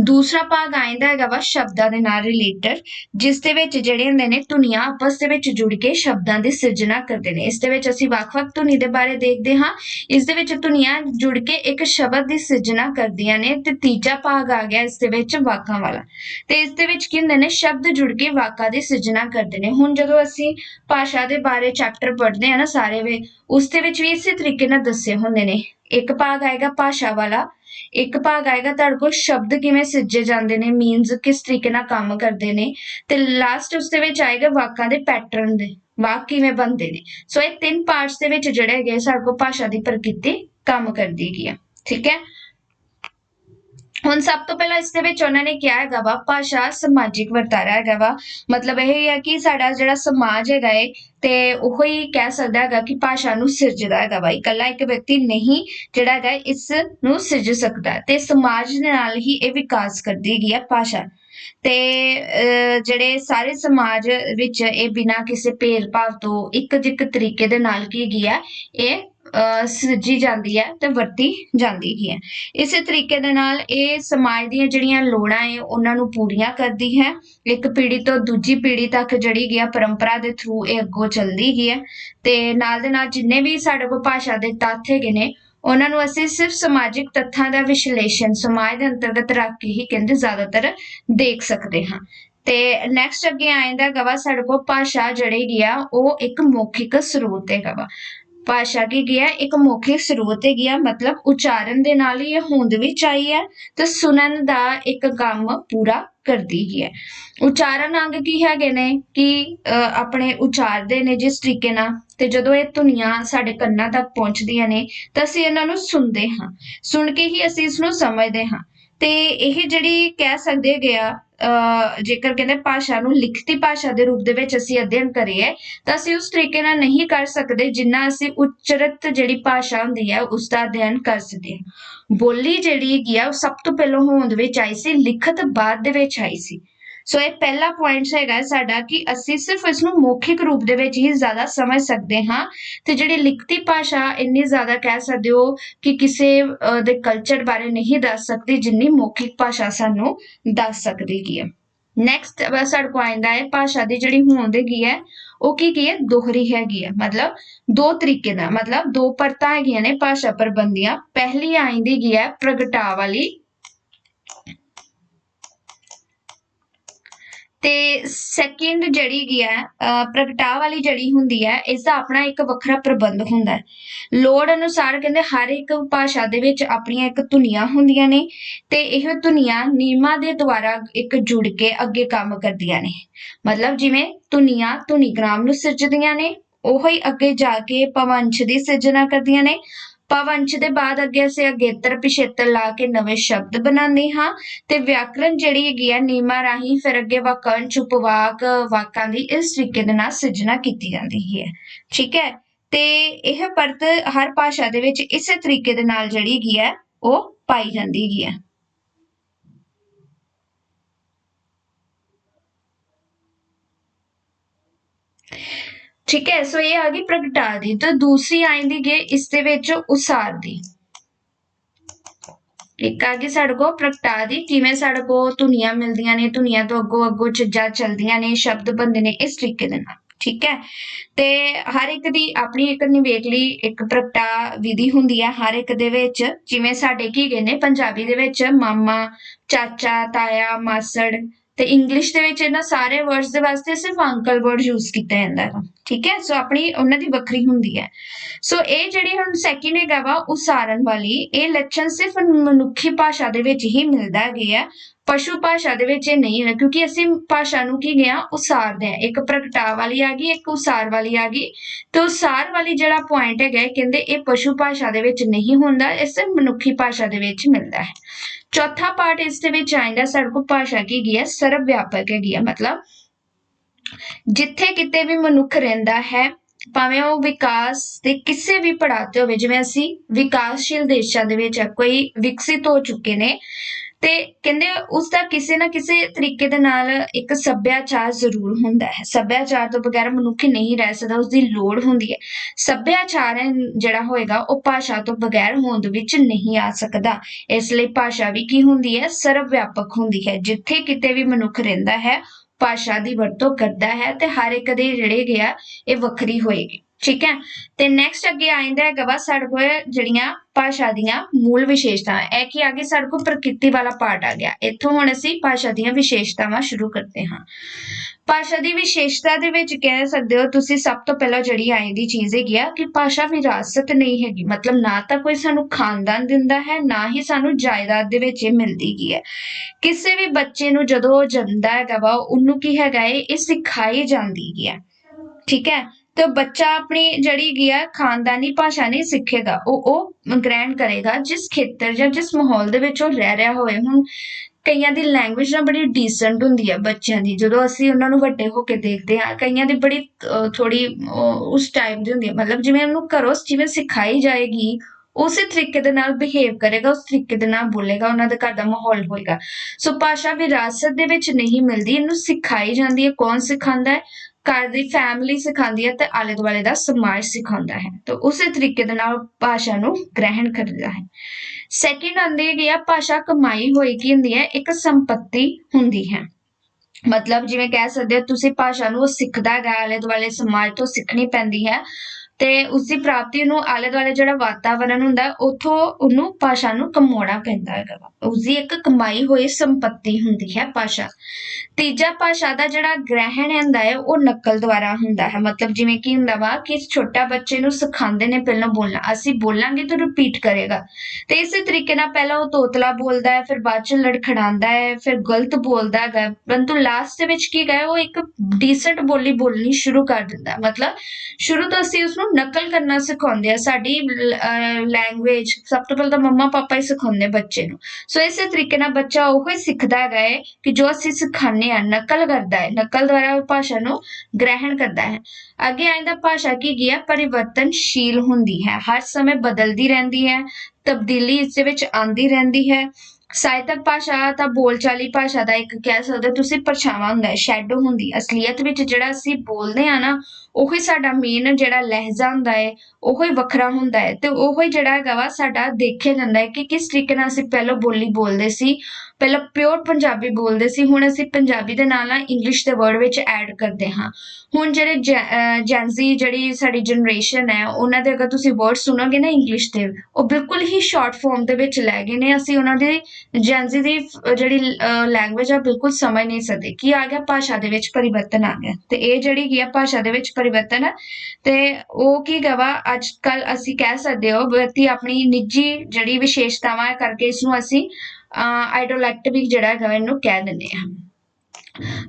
ਦੂਸਰਾ ਭਾਗ ਆਇੰਦਾ ਹੈਗਾ ਵਾ ਸ਼ਬਦਾਂ ਦੇ ਨਾਲ ਰਿਲੇਟਡ ਜਿਸ ਦੇ ਵਿੱਚ ਜਿਹੜੇ ਹੁੰਦੇ ਨੇ ਧੁਨੀਆਂ ਆਪਸ ਦੇ ਵਿੱਚ ਜੁੜ ਕੇ ਸ਼ਬਦਾਂ ਦੀ ਸਿਰਜਣਾ ਕਰਦੇ ਨੇ। ਇਸ ਦੇ ਵਿੱਚ ਅਸੀਂ ਵੱਖ-ਵੱਖ ਧੁਨੀ ਦੇ ਬਾਰੇ ਦੇਖਦੇ ਹਾਂ। ਇਸ ਦੇ ਵਿੱਚ ਧੁਨੀਆਂ ਜੁੜ ਕੇ ਇੱਕ ਸ਼ਬਦ ਦੀ ਸਿਰਜਣਾ ਕਰਦੀਆਂ ਨੇ ਤੇ ਤੀਜਾ ਭਾਗ ਆ ਗਿਆ ਇਸ ਦੇ ਵਿੱਚ ਵਾਕਾਂ ਵਾਲਾ। ਤੇ ਇਸ ਦੇ ਵਿੱਚ ਕੀ ਹੁੰਦੇ ਨੇ? ਸ਼ਬਦ ਜੁੜ ਕੇ ਵਾਕਾਂ ਦੀ ਸਿਰਜਣਾ ਕਰਦੇ ਨੇ। ਹੁਣ ਜਦੋਂ ਅਸੀਂ ਭਾਸ਼ਾ ਦੇ ਬਾਰੇ ਚੈਪਟਰ ਪੜ੍ਹਦੇ ਆ ਨਾ ਸਾਰੇ ਵੇ, ਉਸ ਦੇ ਵਿੱਚ ਵੀ ਇਸੇ ਤਰੀਕੇ ਨਾਲ ਦੱਸੇ ਹੁੰਦੇ ਨੇ। ਇੱਕ ਭਾਗ ਆਏਗਾ ਭਾਸ਼ਾ ਵਾਲਾ, ਇੱਕ ਭਾਗ ਆਏਗਾ ਤੁਹਾਡੇ ਕੋਲ ਸ਼ਬਦ ਕਿਵੇਂ ਸਿਰਜੇ ਜਾਂਦੇ ਨੇ ਮੀਨਸ ਕਿਸ ਤਰੀਕੇ ਨਾਲ ਕੰਮ ਕਰਦੇ ਨੇ, ਤੇ ਲਾਸਟ ਉਸ ਦੇ ਵਿੱਚ ਆਏਗਾ ਵਾਕਾਂ ਦੇ ਪੈਟਰਨ ਦੇ, ਵਾਕ ਕਿਵੇਂ ਬਣਦੇ ਨੇ। ਸੋ ਇਹ ਤਿੰਨ ਪਾਰਟਸ ਦੇ ਵਿੱਚ ਜਿਹੜੇ ਹੈਗੇ ਸਾਡੇ ਕੋਲ ਭਾਸ਼ਾ ਦੀ ਪ੍ਰਕਿਰਤੀ ਕੰਮ ਕਰਦੀ ਹੈਗੀ ਆ। ਠੀਕ ਹੈ? ਹੁਣ ਸਭ ਤੋਂ ਪਹਿਲਾਂ ਇਸ ਦੇ ਵਿੱਚ ਉਹਨਾਂ ਨੇ ਕਿਹਾ ਹੈਗਾ ਵਾ ਭਾਸ਼ਾ ਸਮਾਜਿਕ ਵਰਤਾਰਾ ਹੈਗਾ ਵਾ। ਮਤਲਬ ਇਹ ਹੈ ਕਿ ਸਾਡਾ ਜਿਹੜਾ ਸਮਾਜ ਹੈਗਾ ਏ ਤੇ ਉਹ ਹੀ ਕਹਿ ਸਕਦਾ ਹੈਗਾ ਕਿ ਭਾਸ਼ਾ ਨੂੰ ਸਿਰਜਦਾ ਹੈਗਾ ਵਾ। ਇਕੱਲਾ ਇੱਕ ਵਿਅਕਤੀ ਨਹੀਂ ਜਿਹੜਾ ਹੈਗਾ ਇਸ ਨੂੰ ਸਿਰਜ ਸਕਦਾ। ਤੇ ਸਮਾਜ ਦੇ ਨਾਲ ਹੀ ਇਹ ਵਿਕਾਸ ਕਰਦੀ ਹੈਗੀ ਆ ਭਾਸ਼ਾ। ਤੇ ਅਹ, ਜਿਹੜੇ ਸਾਰੇ ਸਮਾਜ ਵਿੱਚ ਇਹ ਬਿਨਾਂ ਕਿਸੇ ਭੇਦਭਾਵ ਤੋਂ ਇੱਕ ਜਿੱਕ ਤਰੀਕੇ ਦੇ ਨਾਲ ਕੀ ਹੈਗੀ ਆ ਇਹ ਸਿਰਜੀ ਜਾਂਦੀ ਹੈ ਤੇ ਵਰਤੀ ਜਾਂਦੀ ਹੀ ਹੈ। ਇਸੇ ਤਰੀਕੇ ਦੇ ਨਾਲ ਇਹ ਸਮਾਜ ਦੀਆਂ ਜਿਹੜੀਆਂ ਲੋੜਾਂ ਹੈ ਉਹਨਾਂ ਨੂੰ ਪੂਰੀਆਂ ਕਰਦੀ ਹੈ। ਇੱਕ ਪੀੜ੍ਹੀ ਤੋਂ ਦੂਜੀ ਪੀੜ੍ਹੀ ਤੱਕ ਜਿਹੜੀ ਗਿਆ ਪਰੰਪਰਾ ਦੇ ਥਰੂ ਇਹ ਅੱਗੋਂ ਚੱਲਦੀ ਹੀ ਹੈ। ਤੇ ਨਾਲ ਦੇ ਨਾਲ ਜਿੰਨੇ ਵੀ ਸਾਡੇ ਕੋਲ ਭਾਸ਼ਾ ਦੇ ਤੱਥ ਹੈਗੇ ਨੇ, ਉਹਨਾਂ ਨੂੰ ਅਸੀਂ ਸਿਰਫ ਸਮਾਜਿਕ ਤੱਥਾਂ ਦਾ ਵਿਸ਼ਲੇਸ਼ਣ, ਸਮਾਜ ਦੇ ਅੰਤਰਗਤ ਰੱਖ ਕੇ ਹੀ ਕਹਿੰਦੇ ਜ਼ਿਆਦਾਤਰ ਦੇਖ ਸਕਦੇ ਹਾਂ। ਤੇ ਨੈਕਸਟ ਅੱਗੇ ਆਇੰਦਾ ਗਵਾ ਸਾਡੇ ਕੋਲ ਭਾਸ਼ਾ ਜਿਹੜੀ ਗਿਆ ਉਹ ਇੱਕ ਮੌਖਿਕ ਸਰੋਤ ਹੈਗਾ ਵਾ ਭਾਸ਼ਾ ਕੀ ਗਿਆ ਇੱਕ ਮੌਖਿਕ ਸਰੋਤ ਹੈਗੀ ਆ ਮਤਲਬ ਉਚਾਰਨ ਦੇ ਨਾਲ ਹੀ ਇਹ ਹੋਂਦ ਵਿੱਚ ਆਈ ਹੈ ਤੇ ਸੁਣਨ ਦਾ ਇੱਕ ਕੰਮ ਪੂਰਾ ਕਰਦੀ ਹੀ ਹੈ। ਉਚਾਰਨ ਅੰਗ ਕੀ ਹੈਗੇ ਨੇ? ਕਿ ਅਹ, ਆਪਣੇ ਉਚਾਰਦੇ ਨੇ ਜਿਸ ਤਰੀਕੇ ਨਾਲ ਤੇ ਜਦੋਂ ਇਹ ਧੁਨੀਆਂ ਸਾਡੇ ਕੰਨਾਂ ਤੱਕ ਪਹੁੰਚਦੀਆਂ ਨੇ ਤਾਂ ਅਸੀਂ ਇਹਨਾਂ ਨੂੰ ਸੁਣਦੇ ਹਾਂ। ਸੁਣ ਕੇ ਹੀ ਅਸੀਂ ਇਸ ਨੂੰ ਸਮਝਦੇ ਹਾਂ। ਤੇ ਇਹ ਜਿਹੜੀ ਕਹਿ ਸਕਦੇ ਹੈਗੇ ਆ ਜੇਕਰ ਕਹਿੰਦੇ ਭਾਸ਼ਾ ਨੂੰ ਲਿਖਤੀ ਭਾਸ਼ਾ ਦੇ ਰੂਪ ਦੇ ਵਿੱਚ ਅਸੀਂ ਅਧਿਐਨ ਕਰੀਏ, ਤਾਂ ਅਸੀਂ ਉਸ ਤਰੀਕੇ ਨਾਲ ਨਹੀਂ ਕਰ ਸਕਦੇ ਜਿੰਨਾ ਅਸੀਂ ਉਚਰਤ ਜਿਹੜੀ ਭਾਸ਼ਾ ਹੁੰਦੀ ਹੈ, ਉਸ ਦਾ ਅਧਿਐਨ ਕਰ ਸਕਦੇ ਹਾਂ। ਬੋਲੀ ਜਿਹੜੀ ਹੈਗੀ ਆ, ਉਹ ਸਭ ਤੋਂ ਪਹਿਲਾਂ ਹੋਂਦ ਵਿੱਚ ਆਈ ਸੀ, ਲਿਖਤ ਬਾਅਦ ਦੇ ਵਿੱਚ ਆਈ ਸੀ। ਸੋ ਇਹ ਪਹਿਲਾ ਪੁਆਇੰਟ ਹੈਗਾ ਸਾਡਾ ਕਿ ਅਸੀਂ ਸਿਰਫ ਇਸ ਨੂੰ ਮੌਖਿਕ ਰੂਪ ਦੇ ਵਿੱਚ ਹੀ ਜ਼ਿਆਦਾ ਸਮਝ ਸਕਦੇ ਹਾਂ ਤੇ ਜਿਹੜੀ ਲਿਖਤੀ ਭਾਸ਼ਾ ਇੰਨੀ ਜ਼ਿਆਦਾ ਕਹਿ ਸਕਦੇ ਹੋ ਕਿ ਕਿਸੇ ਦੇ ਕਲਚਰ ਬਾਰੇ ਨਹੀਂ ਦੱਸ ਸਕਦੀ, ਜਿੰਨੀ ਮੌਖਿਕ ਭਾਸ਼ਾ ਸਾਨੂੰ ਦੱਸ ਸਕਦੀ ਹੈਗੀ ਹੈ ਨੈਕਸਟ ਸਾਡੇ ਕੋਲ ਆਉਂਦਾ ਹੈ ਭਾਸ਼ਾ ਦੀ ਜਿਹੜੀ ਹੋਂਦ ਹੈਗੀ ਹੈ, ਉਹ ਕੀ ਕੀ ਹੈ? ਦੋਹਰੀ ਹੈਗੀ ਹੈ। ਮਤਲਬ ਦੋ ਤਰੀਕੇ ਦਾ ਮਤਲਬ ਦੋ ਪਰਤਾਂ ਹੈਗੀਆਂ ਨੇ ਭਾਸ਼ਾ ਪ੍ਰਬੰਧੀਆਂ। ਪਹਿਲੀ ਆਇੰਦੀ ਹੈਗੀ ਹੈ ਪ੍ਰਗਟਾ ਵਾਲੀ ਤੇ ਸੈਕਿੰਡ ਜਿਹੜੀ ਹੈਗੀ ਹੈ ਅਹ, ਪ੍ਰਗਟਾ ਵਾਲੀ ਜਿਹੜੀ ਹੁੰਦੀ ਹੈ ਇਸ ਦਾ ਆਪਣਾ ਇੱਕ ਵੱਖਰਾ ਪ੍ਰਬੰਧ ਹੁੰਦਾ ਹੈ। ਲੋੜ ਅਨੁਸਾਰ ਕਹਿੰਦੇ ਹਰ ਇੱਕ ਭਾਸ਼ਾ ਦੇ ਵਿੱਚ ਆਪਣੀਆਂ ਇੱਕ ਧੁਨੀਆਂ ਹੁੰਦੀਆਂ ਨੇ ਤੇ ਇਹ ਧੁਨੀਆਂ ਨਿਯਮਾਂ ਦੇ ਦੁਆਰਾ ਇੱਕ ਜੁੜ ਕੇ ਅੱਗੇ ਕੰਮ ਕਰਦੀਆਂ ਨੇ। ਮਤਲਬ ਜਿਵੇਂ ਧੁਨੀਆਂ ਧੁਨੀਗ੍ਰਾਮ ਨੂੰ ਸਿਰਜਦੀਆਂ ਨੇ ਉਹੀ ਹੀ ਅੱਗੇ ਜਾ ਕੇ ਪਵੰਸ਼ ਦੀ ਸਿਰਜਣਾ ਕਰਦੀਆਂ ਨੇ ਪਵੰਸ਼ ਦੇ ਬਾਅਦ ਅੱਗੇ ਅਸੀਂ ਅਗੇਤਰ ਪਿਛੇਤਰ ਲਾ ਕੇ ਨਵੇਂ ਸ਼ਬਦ ਬਣਾਉਂਦੇ ਹਾਂ ਤੇ ਵਿਆਕਰਣ ਜਿਹੜੀ ਹੈਗੀ ਆ ਨਿਯਮਾਂ ਰਾਹੀਂ ਫਿਰ ਅੱਗੇ ਵਾਕੰਸ਼, ਉਪਵਾਕ, ਵਾਕਾਂ ਦੀ ਇਸ ਤਰੀਕੇ ਦੇ ਨਾਲ ਸਿਰਜਣਾ ਕੀਤੀ ਜਾਂਦੀ ਹੈ। ਠੀਕ ਹੈ? ਤੇ ਇਹ ਪਰਤ ਹਰ ਭਾਸ਼ਾ ਦੇ ਵਿੱਚ ਇਸੇ ਤਰੀਕੇ ਦੇ ਨਾਲ ਜਿਹੜੀ ਹੈਗੀ ਹੈ ਉਹ ਪਾਈ ਜਾਂਦੀ ਹੈਗੀ ਹੈ ਠੀਕ ਹੈ, ਸੋ ਇਹ ਆ ਗਈ ਪ੍ਰਗਟਾ ਦੀ, ਤੇ ਦੂਸਰੀ ਆਇੰਦੀ ਗੇ ਇਸ ਦੇ ਵਿੱਚ ਉਸਾਰ ਦੀ। ਇੱਕ ਆ ਗਈ ਸਾਡੇ ਕੋਲ ਪ੍ਰਗਟਾ ਦੀ, ਕਿਵੇਂ ਸਾਡੇ ਕੋਲ ਧੁਨੀਆਂ ਮਿਲਦੀਆਂ ਨੇ, ਧੁਨੀਆਂ ਤੋਂ ਅੱਗੋਂ ਅੱਗੋਂ ਚੀਜ਼ਾਂ ਚੱਲਦੀਆਂ ਨੇ, ਸ਼ਬਦ ਬਣਦੇ ਨੇ, ਇਸ ਤਰੀਕੇ ਦੇ ਨਾਲ, ਠੀਕ ਹੈ। ਤੇ ਹਰ ਇੱਕ ਦੀ ਆਪਣੀ ਇੱਕ ਨਿਵੇਕਲੀ, ਇੱਕ ਪ੍ਰਗਟਾ ਵਿਧੀ ਹੁੰਦੀ ਹੈ, ਹਰ ਇੱਕ ਦੇ ਵਿੱਚ, ਜਿਵੇਂ ਸਾਡੇ ਕੀ ਗਏ ਨੇ, ਪੰਜਾਬੀ ਦੇ ਵਿੱਚ, ਮਾਮਾ, ਚਾਚਾ, ਤਾਇਆ, ਮਾਸੜ ਤੇ ਇੰਗਲਿਸ਼ ਦੇ ਵਿੱਚ ਇਹਨਾਂ ਸਾਰੇ ਵਰਡਸ ਦੇ ਵਾਸਤੇ ਸਿਰਫ ਅੰਕਲ ਵਰਡ ਯੂਜ਼ ਕੀਤਾ ਜਾਂਦਾ ਹੈ। ਠੀਕ ਹੈ? ਸੋ ਆਪਣੀ ਉਹਨਾਂ ਦੀ ਵੱਖਰੀ ਹੁੰਦੀ ਹੈ। ਸੋ ਇਹ ਜਿਹੜੀ ਹੁਣ ਸੈਕਿੰਡ ਹੈਗਾ ਵਾ, ਉਸਾਰਨ ਵਾਲੀ, ਇਹ ਲੱਛਣ ਸਿਰਫ ਮਨੁੱਖੀ ਭਾਸ਼ਾ ਦੇ ਵਿੱਚ ਹੀ ਮਿਲਦਾ ਗਿਆ ਪਸ਼ੂ ਭਾਸ਼ਾ ਦੇ ਵਿੱਚ ਇਹ ਨਹੀਂ ਹੈ, ਕਿਉਂਕਿ ਅਸੀਂ ਭਾਸ਼ਾ ਨੂੰ ਕੀ ਗਿਆ ਉਸਾਰਦੇ ਆ ਇੱਕ ਪ੍ਰਗਟਾ ਵਾਲੀ ਆ ਗਈ, ਇੱਕ ਉਸਾਰ ਵਾਲੀ ਆ ਗਈ। ਤੇ ਉਸਾਰ ਵਾਲੀ ਜਿਹੜਾ ਪੁਆਇੰਟ ਹੈਗਾ, ਇਹ ਕਹਿੰਦੇ ਇਹ ਪਸ਼ੂ ਭਾਸ਼ਾ ਦੇ ਵਿੱਚ ਨਹੀਂ ਹੁੰਦਾ, ਇਹ ਸਿਰਫ ਮਨੁੱਖੀ ਭਾਸ਼ਾ ਦੇ ਵਿੱਚ ਮਿਲਦਾ ਹੈ। ਚੌਥਾ ਪਾਰਟ ਇਸ ਦੇ ਵਿੱਚ ਆਏਗਾ, ਸਾਡੇ ਕੋਲ ਭਾਸ਼ਾ ਕੀ ਗਈ ਹੈ ਸਰਵ ਵਿਆਪਕ ਹੈਗੀ ਹੈ ਮਤਲਬ ਜਿੱਥੇ ਕਿਤੇ ਵੀ ਮਨੁੱਖ ਰਹਿੰਦਾ ਹੈ, ਭਾਵੇਂ ਉਹ ਵਿਕਾਸ ਦੇ ਕਿਸੇ ਵੀ ਪੜਾਅ ਤੇ ਹੋਵੇ, ਜਿਵੇਂ ਅਸੀਂ ਵਿਕਾਸਸ਼ੀਲ ਦੇਸ਼ਾਂ ਦੇ ਵਿੱਚ ਕੋਈ ਵਿਕਸਿਤ ਹੋ ਚੁੱਕੇ ਨੇ ਤੇ ਕਹਿੰਦੇ ਉਸ ਦਾ ਕਿਸੇ ਨਾ ਕਿਸੇ ਤਰੀਕੇ ਦੇ ਨਾਲ ਇੱਕ ਸੱਭਿਆਚਾਰ ਜ਼ਰੂਰ ਹੁੰਦਾ ਹੈ। ਸੱਭਿਆਚਾਰ ਤੋਂ ਬਗੈਰ ਮਨੁੱਖ ਨਹੀਂ ਰਹਿ ਸਕਦਾ ਉਸ ਦੀ ਲੋੜ ਹੁੰਦੀ ਹੈ। ਸੱਭਿਆਚਾਰ ਜਿਹੜਾ ਹੋਏਗਾ, ਉਹ ਭਾਸ਼ਾ ਤੋਂ ਬਗੈਰ ਹੋਂਦ ਵਿੱਚ ਨਹੀਂ ਆ ਸਕਦਾ। ਇਸ ਲਈ ਭਾਸ਼ਾ ਵੀ ਕੀ ਹੁੰਦੀ ਹੈ? ਸਰਵ ਵਿਆਪਕ ਹੁੰਦੀ ਹੈ। ਜਿੱਥੇ ਕਿਤੇ ਵੀ ਮਨੁੱਖ ਰਹਿੰਦਾ ਹੈ, ਭਾਸ਼ਾ ਦੀ ਵਰਤੋਂ ਕਰਦਾ ਹੈ ਤੇ ਹਰ ਇੱਕ ਦੇ ਜਿਹੜੇ ਗਿਆ ਇਹ ਵੱਖਰੀ ਹੋਏਗੀ। ਠੀਕ ਹੈ? ਤੇ ਨੈਕਸਟ ਅੱਗੇ ਆਇੰਦਾ ਹੈਗਾ ਵਾ ਸਾਡੇ ਕੋਲ ਜਿਹੜੀਆਂ ਭਾਸ਼ਾ ਦੀਆਂ ਮੂਲ ਵਿਸ਼ੇਸ਼ਤਾਵਾਂ। ਇਹ ਕੀ ਆ ਗਈ? ਸਾਡੇ ਕੋਲ ਪ੍ਰਕਿਰਤੀ ਵਾਲਾ ਪਾਰਟ ਆ ਗਿਆ। ਇੱਥੋਂ ਹੁਣ ਅਸੀਂ ਭਾਸ਼ਾ ਦੀਆਂ ਵਿਸ਼ੇਸ਼ਤਾਵਾਂ ਸ਼ੁਰੂ ਕਰਦੇ ਹਾਂ। ਭਾਸ਼ਾ ਦੀ ਵਿਸ਼ੇਸ਼ਤਾ ਦੇ ਵਿੱਚ ਕਹਿ ਸਕਦੇ ਹੋ ਤੁਸੀਂ, ਸਭ ਤੋਂ ਪਹਿਲਾਂ ਜਿਹੜੀ ਆਈ ਦੀ ਚੀਜ਼ ਹੈਗੀ ਆ ਕਿ ਭਾਸ਼ਾ ਵਿਰਾਸਤ ਨਹੀਂ ਹੈਗੀ। ਮਤਲਬ ਨਾ ਤਾਂ ਕੋਈ ਸਾਨੂੰ ਖਾਨਦਾਨ ਦਿੰਦਾ ਹੈ, ਨਾ ਹੀ ਸਾਨੂੰ ਜਾਇਦਾਦ ਦੇ ਵਿੱਚ ਇਹ ਮਿਲਦੀ ਗਈ ਹੈ। ਕਿਸੇ ਵੀ ਬੱਚੇ ਨੂੰ ਜਦੋਂ ਉਹ ਜੰਮਦਾ ਹੈਗਾ ਵਾ, ਉਹਨੂੰ ਕੀ ਹੈਗਾ ਹੈ ਇਹ ਸਿਖਾਈ ਜਾਂਦੀ ਹੈ। ਠੀਕ ਹੈ? ਤੇ ਬੱਚਾ ਆਪਣੀ ਜਿਹੜੀ ਹੈਗੀ ਆ ਖਾਨਦਾਨੀ ਭਾਸ਼ਾ ਨਹੀਂ ਸਿੱਖੇਗਾ, ਉਹ ਉਹ ਗ੍ਰਹਿਣ ਕਰੇਗਾ ਜਿਸ ਖੇਤਰ ਜਾਂ ਜਿਸ ਮਾਹੌਲ ਦੇ ਵਿੱਚ ਉਹ ਰਹਿ ਰਿਹਾ ਹੋਵੇ। ਹੁਣ ਕਈਆਂ ਦੀ ਲੈਂਗੁਏਜ ਨਾ ਬੜੀ ਡੀਸੈਂਟ ਹੁੰਦੀ ਹੈ ਬੱਚਿਆਂ ਦੀ। ਜਦੋਂ ਅਸੀਂ ਉਹਨਾਂ ਨੂੰ ਵੱਡੇ ਹੋ ਕੇ ਦੇਖਦੇ ਹਾਂ, ਕਈਆਂ ਦੀ ਬੜੀ ਥੋੜੀ ਉਸ ਟਾਈਪ ਦੀ ਹੁੰਦੀ ਹੈ ਮਤਲਬ ਜਿਵੇਂ ਉਹਨੂੰ ਘਰੋਂ ਜਿਵੇਂ ਸਿਖਾਈ ਜਾਏਗੀ, ਉਸੇ ਤਰੀਕੇ ਦੇ ਨਾਲ ਬਿਹੇਵ ਕਰੇਗਾ, ਉਸ ਤਰੀਕੇ ਦੇ ਨਾਲ ਬੋਲੇਗਾ, ਉਹਨਾਂ ਦੇ ਘਰ ਦਾ ਮਾਹੌਲ ਹੋਏਗਾ। ਸੋ ਭਾਸ਼ਾ ਵਿਰਾਸਤ ਦੇ ਵਿੱਚ ਨਹੀਂ ਮਿਲਦੀ। ਇਹਨੂੰ ਸਿਖਾਈ ਜਾਂਦੀ ਹੈ। ਕੌਣ ਸਿਖਾਉਂਦਾ ਹੈ? ਘਰ ਦੀ ਫੈਮਿਲੀ ਸਿਖਾਉਂਦੀ ਹੈ ਤੇ ਆਲੇ ਦੁਆਲੇ ਦਾ ਸਮਾਜ ਸਿਖਾਉਂਦਾ ਹੈ। ਤਾਂ ਉਸੇ ਤਰੀਕੇ ਦੇ ਨਾਲ ਭਾਸ਼ਾ ਨੂੰ ਗ੍ਰਹਿਣ ਕਰਦਾ ਹੈ। ਸੈਕਿੰਡ ਆਂਦੀ ਹੈਗੀ ਆ, ਭਾਸ਼ਾ ਕਮਾਈ ਹੋਈ ਕੀ ਹੁੰਦੀ ਹੈ? ਇੱਕ ਸੰਪਤੀ ਹੁੰਦੀ ਹੈ। ਮਤਲਬ ਜਿਵੇਂ ਕਹਿ ਸਕਦੇ ਹੋ, ਤੁਸੀਂ ਭਾਸ਼ਾ ਨੂੰ ਉਹ ਸਿੱਖਦਾ ਹੈਗਾ, ਆਲੇ ਦੁਆਲੇ ਸਮਾਜ ਤੋਂ ਸਿੱਖਣੀ ਪੈਂਦੀ ਹੈ। ਤੇ ਉਸ ਦੀ ਪ੍ਰਾਪਤੀ ਨੂੰ ਆਲੇ ਦੁਆਲੇ ਜਿਹੜਾ ਵਾਤਾਵਰਣ ਹੁੰਦਾ ਹੈ, ਉੱਥੋਂ ਉਹਨੂੰ ਭਾਸ਼ਾ ਨੂੰ ਕਮਾਉਣਾ ਪੈਂਦਾ ਹੈਗਾ ਵਾ। ਉਸ ਦੀ ਇੱਕ ਕਮਾਈ ਹੋਈ ਸੰਪਤੀ ਹੁੰਦੀ ਹੈ ਭਾਸ਼ਾ। ਤੀਜਾ ਭਾਸ਼ਾ ਦਾ ਜਿਹੜਾ ਗ੍ਰਹਿਣ ਹੁੰਦਾ ਹੈ ਉਹ ਨਕਲ ਦੁਆਰਾ ਹੁੰਦਾ ਹੈ। ਮਤਲਬ ਜਿਵੇਂ ਕੀ ਹੁੰਦਾ ਵਾ ਕਿ ਛੋਟਾ ਬੱਚੇ ਨੂੰ ਸਿਖਾਉਂਦੇ ਨੇ ਪਹਿਲਾਂ ਬੋਲਣਾ। ਅਸੀਂ ਬੋਲਾਂਗੇ ਤਾਂ ਰਿਪੀਟ ਕਰੇਗਾ। ਤੇ ਇਸੇ ਤਰੀਕੇ ਨਾਲ ਪਹਿਲਾਂ ਉਹ ਤੋਤਲਾ ਬੋਲਦਾ ਹੈ ਫਿਰ ਬਾਅਦ ਚ ਲੜਖੜਾਉਂਦਾ ਹੈ ਫਿਰ ਗਲਤ ਬੋਲਦਾ ਹੈਗਾ ਪਰੰਤੂ ਲਾਸਟ ਦੇ ਵਿੱਚ ਕੀ ਗਏ ਉਹ ਇੱਕ ਡੀਸੈਂਟ ਬੋਲੀ ਬੋਲਣੀ ਸ਼ੁਰੂ ਕਰ ਦਿੰਦਾ ਮਤਲਬ ਸ਼ੁਰੂ ਤੋਂ ਅਸੀਂ ਉਸਨੂੰ ਨਕਲ ਕਰਨਾ ਸਿਖਾਉਂਦੇ ਆ, ਸਾਡੀ ਲੈਂਗੁਏਜ ਸਭ ਤੋਂ ਪਹਿਲਾਂ ਤਾਂ ਮੰਮਾ ਪਾਪਾ ਹੀ ਸਿਖਾਉਂਦੇ ਬੱਚੇ ਨੂੰ। ਸੋ ਇਸੇ ਤਰੀਕੇ ਨਾਲ ਬੱਚਾ ਉਹ ਹੀ ਸਿੱਖਦਾ ਹੈਗਾ ਹੈ ਕਿ ਜੋ ਅਸੀਂ ਸਿਖਾਉਂਦੇ ਆ, ਨਕਲ ਕਰਦਾ ਹੈ। ਨਕਲ ਦੁਆਰਾ ਭਾਸ਼ਾ ਨੂੰ ਗ੍ਰਹਿਣ ਕਰਦਾ ਹੈ। ਅੱਗੇ ਆਇੰਦਾ ਭਾਸ਼ਾ ਕੀ ਕੀ ਹੈ ਪਰਿਵਰਤਨਸ਼ੀਲ ਹੁੰਦੀ ਹੈ। ਹਰ ਸਮੇਂ ਬਦਲਦੀ ਰਹਿੰਦੀ ਹੈ, ਤਬਦੀਲੀ ਇਸ ਦੇ ਵਿੱਚ ਆਂਦੀ ਰਹਿੰਦੀ ਹੈ। ਸਾਹਿਤਕ ਭਾਸ਼ਾ ਤਾਂ ਬੋਲਚਾਲੀ ਭਾਸ਼ਾ ਦਾ ਇੱਕ ਕਹਿ ਸਕਦੇ ਹੋ। ਤੁਸੀਂ ਪਰਛਾਵਾਂ ਹੁੰਦਾ ਹੈ ਸ਼ੈਡੋ ਹੁੰਦੀ। ਅਸਲੀਅਤ ਵਿੱਚ ਜਿਹੜਾ ਅਸੀਂ ਬੋਲਦੇ ਆ ਨਾ ਉਹੀ ਸਾਡਾ ਮੇਨ ਜਿਹੜਾ ਲਹਿਜ਼ਾ ਹੁੰਦਾ ਹੈ ਉਹ ਹੀ ਵੱਖਰਾ ਹੁੰਦਾ ਹੈ ਤੇ ਹੀ ਜਿਹੜਾ ਹੈਗਾ ਵਾ ਸਾਡਾ ਦੇਖਿਆ ਜਾਂਦਾ ਹੈ ਕਿ ਕਿਸ ਤਰੀਕੇ ਨਾਲ ਅਸੀਂ ਪਹਿਲਾਂ ਬੋਲੀ ਬੋਲਦੇ ਸੀ, ਪਹਿਲਾਂ ਪਿਓਰ ਪੰਜਾਬੀ ਬੋਲਦੇ ਸੀ, ਹੁਣ ਅਸੀਂ ਪੰਜਾਬੀ ਦੇ ਨਾਲ ਨਾਲ ਇੰਗਲਿਸ਼ ਦੇ ਵਰਡ ਵਿੱਚ ਐਡ ਕਰਦੇ ਹਾਂ। ਹੁਣ ਜਿਹੜੇ ਜੈਨਜ਼ੀ ਜਿਹੜੀ ਸਾਡੀ ਜਨਰੇਸ਼ਨ ਹੈ, ਉਹਨਾਂ ਦੇ ਅਗਰ ਤੁਸੀਂ ਵਰਡ ਸੁਣੋਗੇ ਨਾ ਇੰਗਲਿਸ਼ ਦੇ, ਉਹ ਬਿਲਕੁਲ ਹੀ ਸ਼ਾਰਟ ਫਾਰਮ ਦੇ ਵਿੱਚ ਲੈ ਗਏ ਨੇ, ਅਸੀਂ ਉਹਨਾਂ ਦੇ ਜੈਨਜ਼ੀ ਦੀ ਜਿਹੜੀ ਲੈਂਗੁਏਜ ਆ, ਬਿਲਕੁਲ ਸਮਝ ਨਹੀਂ ਸਕਦੇ ਕੀ ਆ ਗਿਆ ਭਾਸ਼ਾ ਦੇ ਵਿੱਚ ਪਰਿਵਰਤਨ ਆ ਗਿਆ। ਤੇ ਇਹ ਜਿਹੜੀ ਕੀ ਆ ਭਾਸ਼ਾ ਦੇ ਵਿੱਚ ਪਰਿਵਰਤਨ ਤੇ ਉਹ ਕੀ ਗਵਾ ਅੱਜ ਕੱਲ ਅਸੀਂ ਕਹਿ ਸਕਦੇ ਹੋ, ਵਿਅਕਤੀ ਆਪਣੀ ਨਿੱਜੀ ਜਿਹੜੀ ਵਿਸ਼ੇਸ਼ਤਾਵਾਂ ਕਰਕੇ ਇਸ ਨੂੰ ਅਸੀਂ ਆਈਡੋਲੈਕਟ ਵੀ ਜਿਹੜਾ ਹੈਗਾ ਇਹਨੂੰ ਕਹਿ ਦਿੰਦੇ ਹਾਂ।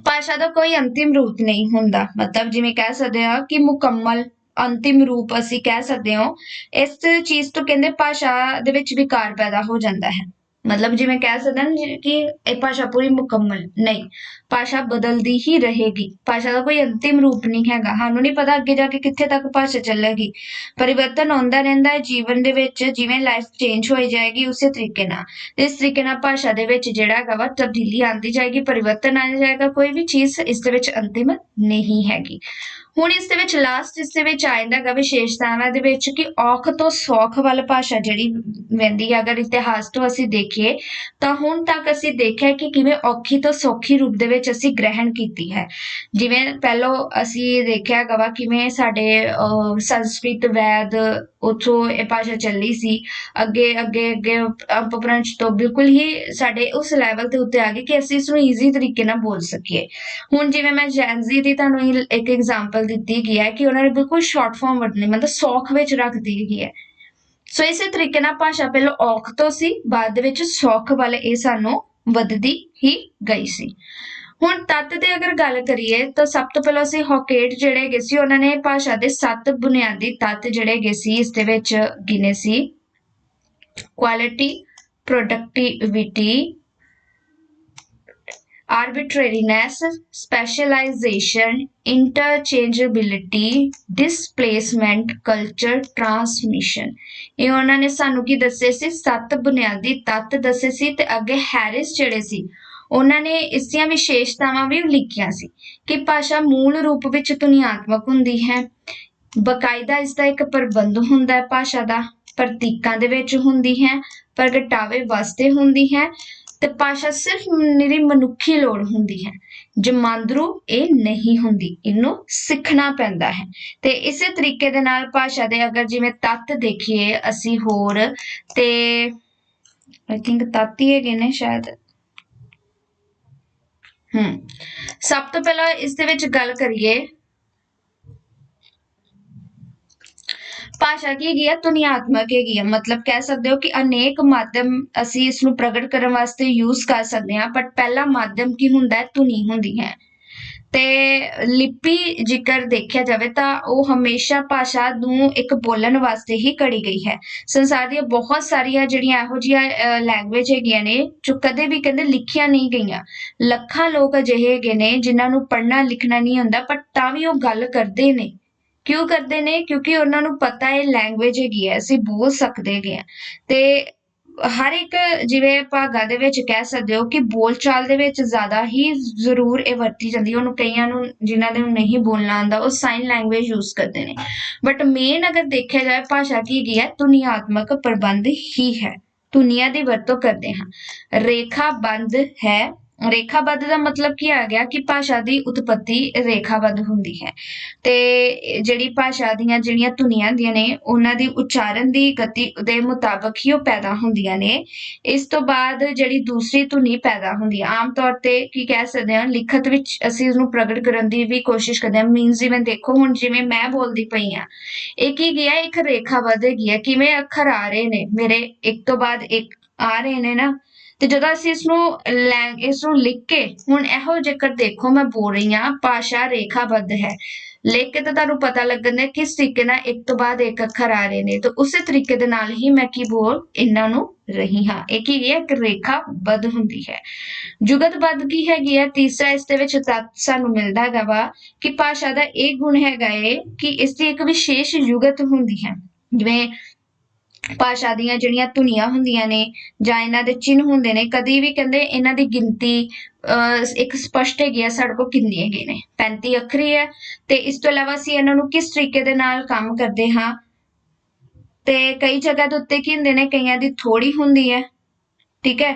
ਭਾਸ਼ਾ ਦਾ ਕੋਈ ਅੰਤਿਮ ਰੂਪ ਨਹੀਂ ਹੁੰਦਾ। ਮਤਲਬ ਜਿਵੇਂ ਕਹਿ ਸਕਦੇ ਹਾਂ ਕਿ ਮੁਕੰਮਲ ਅੰਤਿਮ ਰੂਪ ਅਸੀਂ ਕਹਿ ਸਕਦੇ ਹਾਂ। ਇਸ ਚੀਜ਼ ਤੋਂ ਕਹਿੰਦੇ ਭਾਸ਼ਾ ਦੇ ਵਿੱਚ ਵਿਕਾਰ ਪੈਦਾ ਹੋ ਜਾਂਦਾ ਹੈ। ਮਤਲਬ ਜਿਵੇਂ ਕਹਿ ਸਕਦੇ ਹਾਂ ਕਿ ਇਹ ਭਾਸ਼ਾ ਪੂਰੀ ਮੁਕੰਮਲ ਨਹੀਂ। ਭਾਸ਼ਾ ਬਦਲਦੀ ਹੀ ਰਹੇਗੀ। ਭਾਸ਼ਾ ਦਾ ਕੋਈ ਅੰਤਿਮ ਰੂਪ ਨਹੀਂ ਹੈਗਾ। ਸਾਨੂੰ ਨਹੀਂ ਪਤਾ ਅੱਗੇ ਜਾ ਕੇ ਕਿੱਥੇ ਤੱਕ ਭਾਸ਼ਾ ਚੱਲੇਗੀ। ਪਰਿਵਰਤਨ ਆਉਂਦਾ ਰਹਿੰਦਾ ਹੈ ਜੀਵਨ ਦੇ ਵਿੱਚ, ਜਿਵੇਂ ਲਾਈਫ ਚੇਂਜ ਹੋਈ ਜਾਏਗੀ ਉਸੇ ਤਰੀਕੇ ਨਾਲ। ਇਸ ਤਰੀਕੇ ਨਾਲ ਭਾਸ਼ਾ ਦੇ ਵਿੱਚ ਜਿਹੜਾ ਹੈਗਾ ਵਾ ਤਬਦੀਲੀ ਆਉਂਦੀ ਜਾਏਗੀ, ਪਰਿਵਰਤਨ ਆ ਜਾਏਗਾ, ਕੋਈ ਵੀ ਚੀਜ਼ ਇਸ ਦੇ ਵਿੱਚ ਅੰਤਿਮ ਨਹੀਂ ਹੈਗੀ। ਹੁਣ ਇਸ ਦੇ ਵਿੱਚ ਲਾਸਟ ਇਸ ਦੇ ਵਿੱਚ ਆ ਜਾਂਦਾ ਹੈਗਾ ਵਿਸ਼ੇਸ਼ਤਾਵਾਂ ਦੇ ਵਿੱਚ ਕਿ ਔਖ ਤੋਂ ਸੌਖ ਵੱਲ ਭਾਸ਼ਾ ਜਿਹੜੀ ਵਹਿੰਦੀ ਹੈ, ਅਗਰ ਇਤਿਹਾਸ ਤੋਂ ਅਸੀਂ ਦੇਖੀਏ, ਤਾਂ ਹੁਣ ਤੱਕ ਅਸੀਂ ਦੇਖਿਆ ਕਿ ਕਿਵੇਂ ਔਖੀ ਤੋਂ ਸੌਖੀ ਰੂਪ ਦੇ ਵਿੱਚ ਅਸੀਂ ਗ੍ਰਹਿਣ ਕੀਤੀ ਹੈ। ਜਿਵੇਂ ਪਹਿਲਾਂ ਅਸੀਂ ਦੇਖਿਆ ਹੈਗਾ ਵਾ ਕਿਵੇਂ ਸਾਡੇ ਸੰਸਕ੍ਰਿਤ ਵੈਦ ਉੱਥੋਂ ਇਹ ਭਾਸ਼ਾ ਚੱਲੀ ਸੀ। ਅੱਗੇ ਅੱਗੇ ਅੱਗੇ ਅਪਭ੍ਰੰਸ਼ ਤੋਂ ਬਿਲਕੁਲ ਹੀ ਸਾਡੇ ਉਸ ਲੈਵਲ ਤੇ ਉੱਤੇ ਆ ਗਏ ਕਿ ਅਸੀਂ ਇਸ ਨੂੰ ਈਜ਼ੀ ਤਰੀਕੇ ਨਾਲ ਬੋਲ ਸਕੀਏ। ਹੁਣ ਜਿਵੇਂ ਮੈਂ ਜੈਨਜ਼ੀ ਦੀ ਤੁਹਾਨੂੰ ਇੱਕ ਐਗਜ਼ਾਮਪਲ ਦਿੱਤੀ ਗਈ ਹੈ ਕਿ ਉਹਨਾਂ ਨੇ ਬਿਲਕੁਲ ਸ਼ਾਰਟ ਫਾਰਮ ਵਰਤਣੀ ਮਤਲਬ ਸੌਖ ਵਿੱਚ ਰੱਖ ਦਿੱਤੀ ਹੈ। ਸੋ ਇਸੇ ਤਰੀਕੇ ਨਾਲ ਭਾਸ਼ਾ ਪਹਿਲਾਂ ਔਖ ਤੋਂ ਸੀ, ਬਾਅਦ ਵਿੱਚ ਸੌਖ ਵੱਲ ਇਹ ਸਾਨੂੰ ਵੱਧਦੀ ਹੀ ਗਈ ਸੀ। ਹੁਣ ਤੱਤ ਦੇ ਅਗਰ ਗੱਲ ਕਰੀਏ ਤਾਂ ਸਭ ਤੋਂ ਪਹਿਲਾਂ ਅਸੀਂ ਹੌਕੇਟ ਜਿਹੜੇ ਹੈਗੇ ਸੀ ਉਹਨਾਂ ਨੇ ਭਾਸ਼ਾ ਦੇ ਸੱਤ ਬੁਨਿਆਦੀ ਤੱਤ ਜਿਹੜੇ ਹੈਗੇ ਸੀ ਇਸ ਦੇ ਵਿੱਚ ਗਿਣੇ ਸੀ। Quality productivity arbitrariness, specialization, interchangeability, displacement, culture, transmission ਇਹ ਉਹਨਾਂ ਨੇ ਸਾਨੂੰ ਕੀ ਦੱਸੇ ਸੀ? ਸੱਤ ਬੁਨਿਆਦੀ ਤੱਤ ਦੱਸੇ ਸੀ ਤੇ ਅੱਗੇ ਹੈਰਿਸ ਜਿਹੜੇ ਸੀ ਉਹਨਾਂ ਨੇ ਇਸ ਦੀਆਂ ਵਿਸ਼ੇਸ਼ਤਾਵਾਂ ਵੀ ਲਿਖੀਆਂ ਸੀ ਕਿ ਭਾਸ਼ਾ ਮੂਲ ਰੂਪ ਵਿੱਚ ਧੁਨੀਆਤਮਕ ਹੁੰਦੀ ਹੈ। ਬਕਾਇਦਾ ਇਸ ਦਾ ਇੱਕ ਪ੍ਰਬੰਧ ਹੁੰਦਾ ਹੈ ਭਾਸ਼ਾ ਦਾ, ਪ੍ਰਤੀਕਾਂ ਦੇ ਵਿੱਚ ਹੁੰਦੀ ਹੈ, ਪ੍ਰਗਟਾਵੇ ਵਾਸਤੇ ਹੁੰਦੀ ਹੈ ਤੇ ਭਾਸ਼ਾ ਸਿਰਫ ਨਿਰੀ ਮਨੁੱਖੀ ਲੋੜ ਹੁੰਦੀ ਹੈ। ਜਮਾਂਦਰੂ ਇਹ ਨਹੀਂ ਹੁੰਦੀ, ਇਹਨੂੰ ਸਿੱਖਣਾ ਪੈਂਦਾ ਹੈ। ਤੇ ਇਸੇ ਤਰੀਕੇ ਦੇ ਨਾਲ ਭਾਸ਼ਾ ਦੇ ਅਗਰ ਜਿਵੇਂ ਤੱਤ ਦੇਖੀਏ, ਅਸੀਂ ਹੋਰ ਤੇ ਆਈ ਥਿੰਕ ਤੱਤ ਹੀ ਹੈਗੇ ਨੇ ਸ਼ਾਇਦ। ਹਮ ਸਭ ਤੋਂ ਪਹਿਲਾਂ ਇਸ ਦੇ ਵਿੱਚ ਗੱਲ ਕਰੀਏ। ਭਾਸ਼ਾ ਕੀ ਹੈਗੀ ਆ? ਧੁਨੀਆਤਮਕ ਹੈਗੀ ਆ। ਮਤਲਬ ਕਹਿ ਸਕਦੇ ਹੋ ਕਿ ਅਨੇਕ ਮਾਧਿਅਮ ਅਸੀਂ ਇਸ ਨੂੰ ਪ੍ਰਗਟ ਕਰਨ ਵਾਸਤੇ ਯੂਜ਼ ਕਰ ਸਕਦੇ ਹਾਂ ਬਟ ਪਹਿਲਾ ਮਾਧਿਅਮ ਕੀ ਹੁੰਦਾ ਹੈ? ਧੁਨੀ ਹੁੰਦੀ ਹੈ। ਤੇ ਲਿਪੀ ਜੇਕਰ ਦੇਖਿਆ ਜਾਵੇ ਤਾਂ ਉਹ ਹਮੇਸ਼ਾ ਭਾਸ਼ਾ ਨੂੰ ਇੱਕ ਬੋਲਣ ਵਾਸਤੇ ਹੀ ਘੜੀ ਗਈ ਹੈ। ਸੰਸਾਰ ਦੀਆਂ ਬਹੁਤ ਸਾਰੀਆਂ ਜਿਹੜੀਆਂ ਇਹੋ ਜਿਹੀਆਂ ਲੈਂਗੁਏਜ ਹੈਗੀਆਂ ਨੇ, ਜੋ ਕਦੇ ਵੀ ਕਹਿੰਦੇ ਲਿਖੀਆਂ ਨਹੀਂ ਗਈਆਂ। ਲੱਖਾਂ ਲੋਕ ਅਜਿਹੇ ਹੈਗੇ ਨੇ ਜਿਨ੍ਹਾਂ ਨੂੰ ਪੜ੍ਹਨਾ ਲਿਖਣਾ ਨਹੀਂ ਹੁੰਦਾ, ਪਰ ਤਾਂ ਵੀ ਉਹ ਗੱਲ ਕਰਦੇ ਨੇ। ਕਿਉਂ ਕਰਦੇ ਨੇ? ਕਿਉਂਕਿ ਉਹਨਾਂ ਨੂੰ ਪਤਾ ਹੈ ਲੈਂਗੁਏਜ ਹੈਗੀ ਹੈ, ਅਸੀਂ ਬੋਲ ਸਕਦੇ ਹੈਗੇ ਆ ਤੇ ਹਰ ਇੱਕ ਜਿਵੇਂ ਭਾਗਾਂ ਦੇ ਵਿੱਚ ਕਹਿ ਸਕਦੇ ਹੋ ਕਿ ਬੋਲਚਾਲ ਦੇ ਵਿੱਚ ਜ਼ਿਆਦਾ ਹੀ ਜ਼ਰੂਰ ਇਹ ਵਰਤੀ ਜਾਂਦੀ ਹੈ। ਉਹਨੂੰ ਕਈਆਂ ਨੂੰ, ਜਿਨ੍ਹਾਂ ਦੇ ਨਹੀਂ ਬੋਲਣਾ ਆਉਂਦਾ, ਉਹ ਸਾਈਨ ਲੈਂਗੁਏਜ ਯੂਜ਼ ਕਰਦੇ ਨੇ। ਬਟ ਮੇਨ ਅਗਰ ਦੇਖਿਆ ਜਾਏ, ਭਾਸ਼ਾ ਕੀ ਹੈਗੀ ਹੈ? ਧੁਨੀਆਤਮਕ ਪ੍ਰਬੰਧ ਹੀ ਹੈ। ਧੁਨੀਆਂ ਦੀ ਵਰਤੋਂ ਕਰਦੇ ਹਾਂ। ਰੇਖਾ ਬੰਦ ਹੈ। ਰੇਖਾਬੱਧ ਦਾ ਮਤਲਬ ਕੀ ਆ ਗਿਆ ਕਿ ਭਾਸ਼ਾ ਦੀ ਉਤਪਤੀ ਰੇਖਾਬੱਧ ਹੁੰਦੀ ਹੈ। ਤੇ ਜਿਹੜੀ ਭਾਸ਼ਾ ਦੀਆਂ ਜਿਹੜੀਆਂ ਧੁਨੀਆਂ ਹੁੰਦੀਆਂ ਨੇ, ਉਹਨਾਂ ਦੀ ਉਚਾਰਨ ਦੀ ਗਤੀ ਦੇ ਮੁਤਾਬਕ ਹੀ ਉਹ ਪੈਦਾ ਹੁੰਦੀਆਂ ਨੇ। ਇਸ ਤੋਂ ਬਾਅਦ ਜਿਹੜੀ ਦੂਸਰੀ ਧੁਨੀ ਪੈਦਾ ਹੁੰਦੀ ਹੈ ਆਮ ਤੌਰ ਤੇ ਕੀ ਕਹਿ ਸਕਦੇ ਹਾਂ, ਲਿਖਤ ਵਿੱਚ ਅਸੀਂ ਉਸਨੂੰ ਪ੍ਰਗਟ ਕਰਨ ਦੀ ਵੀ ਕੋਸ਼ਿਸ਼ ਕਰਦੇ ਹਾਂ। ਮੀਨਸ ਜਿਵੇਂ ਦੇਖੋ, ਹੁਣ ਜਿਵੇਂ ਮੈਂ ਬੋਲਦੀ ਪਈ ਆ ਇਹ ਕੀ ਗਿਆ? ਇੱਕ ਰੇਖਾਬੱਧ ਹੈਗੀ ਹੈ ਕਿਵੇਂ ਅੱਖਰ ਆ ਰਹੇ ਨੇ? ਮੇਰੇ ਇੱਕ ਤੋਂ ਬਾਅਦ ਇੱਕ ਆ ਰਹੇ ਨੇ ਨਾ। ਤੇ ਜਦੋਂ ਅਸੀਂ ਇਸ ਨੂੰ ਲੈ ਇਸ ਨੂੰ ਲਿਖ ਕੇ ਹੁਣ ਇਹੋ ਜੇਕਰ ਦੇਖੋ ਮੈਂ ਬੋਲ ਰਹੀ ਹਾਂ, ਭਾਸ਼ਾ ਰੇਖਾਬੱਧ ਹੈ। ਲਿਖ ਕੇ ਤਾਂ ਤੁਹਾਨੂੰ ਪਤਾ ਲੱਗਣ ਕਿਸ ਤਰੀਕੇ ਨਾਲ ਇੱਕ ਤੋਂ ਬਾਅਦ ਇੱਕ ਅੱਖਰ ਆ ਰਹੇ ਨੇ। ਤਾਂ ਉਸੇ ਤਰੀਕੇ ਦੇ ਨਾਲ ਹੀ ਮੈਂ ਕੀ ਬੋਲ, ਇਹਨਾਂ ਨੂੰ ਰਹੀ ਹਾਂ। ਇਹ ਕੀ ਹੈ? ਇੱਕ ਰੇਖਾ ਰੇਖਾਬੱਧ ਹੁੰਦੀ ਹੈ। ਜੁਗਤਬੱਧ ਕੀ ਹੈਗੀ ਹੈ? ਤੀਸਰਾ ਇਸ ਦੇ ਵਿੱਚ ਤੱਤ ਸਾਨੂੰ ਮਿਲਦਾ ਹੈਗਾ ਵਾ ਕਿ ਭਾਸ਼ਾ ਦਾ ਇਹ ਗੁਣ ਹੈਗਾ ਏ ਕਿ ਇਸ ਦੀ ਇੱਕ ਵਿਸ਼ੇਸ਼ ਯੁਗਤ ਹੁੰਦੀ ਹੈ। ਜਿਵੇਂ ਭਾਸ਼ਾ ਦੀਆਂ ਜਿਹੜੀਆਂ ਧੁਨੀਆਂ ਹੁੰਦੀਆਂ ਨੇ ਜਾਂ ਇਹਨਾਂ ਦੇ ਚਿੰਨ੍ਹ ਹੁੰਦੇ ਨੇ ਕਦੀ ਵੀ ਕਹਿੰਦੇ ਇਹਨਾਂ ਦੀ ਗਿਣਤੀ ਅਹ, ਇੱਕ ਸਪਸ਼ਟ ਹੈਗੀ ਹੈ ਸਾਡੇ ਕੋਲ ਕਿੰਨੇ ਹੈਗੇ ਨੇ? 35 ਅੱਖਰੀ ਹੈ ਤੇ ਇਸ ਤੋਂ ਇਲਾਵਾ ਅਸੀਂ ਇਹਨਾਂ ਨੂੰ ਕਿਸ ਤਰੀਕੇ ਦੇ ਨਾਲ ਕੰਮ ਕਰਦੇ ਹਾਂ? ਤੇ ਕਈ ਜਗ੍ਹਾ ਦੇ ਉੱਤੇ ਕੀ ਹੁੰਦੇ ਨੇ ਕਈਆਂ ਦੀ ਥੋੜੀ ਹੁੰਦੀ ਹੈ ਠੀਕ ਹੈ?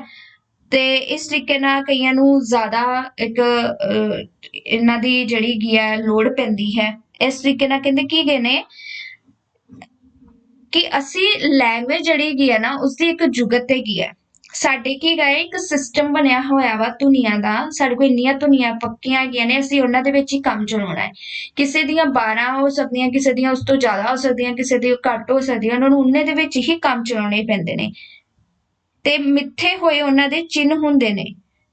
ਤੇ ਇਸ ਤਰੀਕੇ ਨਾਲ ਕਈਆਂ ਨੂੰ ਜ਼ਿਆਦਾ ਇੱਕ ਅਹ, ਇਹਨਾਂ ਦੀ ਜਿਹੜੀ ਕੀ ਹੈ ਲੋੜ ਪੈਂਦੀ ਹੈ। ਇਸ ਤਰੀਕੇ ਨਾਲ ਕਹਿੰਦੇ ਕੀ ਗਏ ਨੇ? ਕਿ ਅਸੀਂ ਲੈਂਗੁਏਜ ਜਿਹੜੀ ਹੈਗੀ ਹੈ ਨਾ, ਉਸਦੀ ਇੱਕ ਜੁਗਤ ਹੈਗੀ ਹੈ ਸਾਡੇ ਕੀ ਗਏ ਇੱਕ ਸਿਸਟਮ ਬਣਿਆ ਹੋਇਆ ਵਾ ਧੁਨੀਆਂ ਦਾ। ਸਾਡੇ ਕੋਲ ਇੰਨੀਆਂ ਧੁਨੀਆਂ ਪੱਕੀਆਂ ਹੈਗੀਆਂ ਨੇ, ਅਸੀਂ ਉਹਨਾਂ ਦੇ ਵਿੱਚ ਹੀ ਕੰਮ ਚਲਾਉਣਾ ਹੈ। ਕਿਸੇ ਦੀਆਂ 12 ਹੋ ਸਕਦੀਆਂ, ਕਿਸੇ ਦੀਆਂ ਉਸ ਤੋਂ ਜ਼ਿਆਦਾ ਹੋ ਸਕਦੀਆਂ, ਕਿਸੇ ਦੀ ਘੱਟ ਹੋ ਸਕਦੀਆਂ, ਉਹਨਾਂ ਨੂੰ ਉਹਨੇ ਦੇ ਵਿੱਚ ਹੀ ਕੰਮ ਚਲਾਉਣੇ ਪੈਂਦੇ ਨੇ। ਤੇ ਮਿੱਥੇ ਹੋਏ ਉਹਨਾਂ ਦੇ ਚਿੰਨ੍ਹ ਹੁੰਦੇ ਨੇ।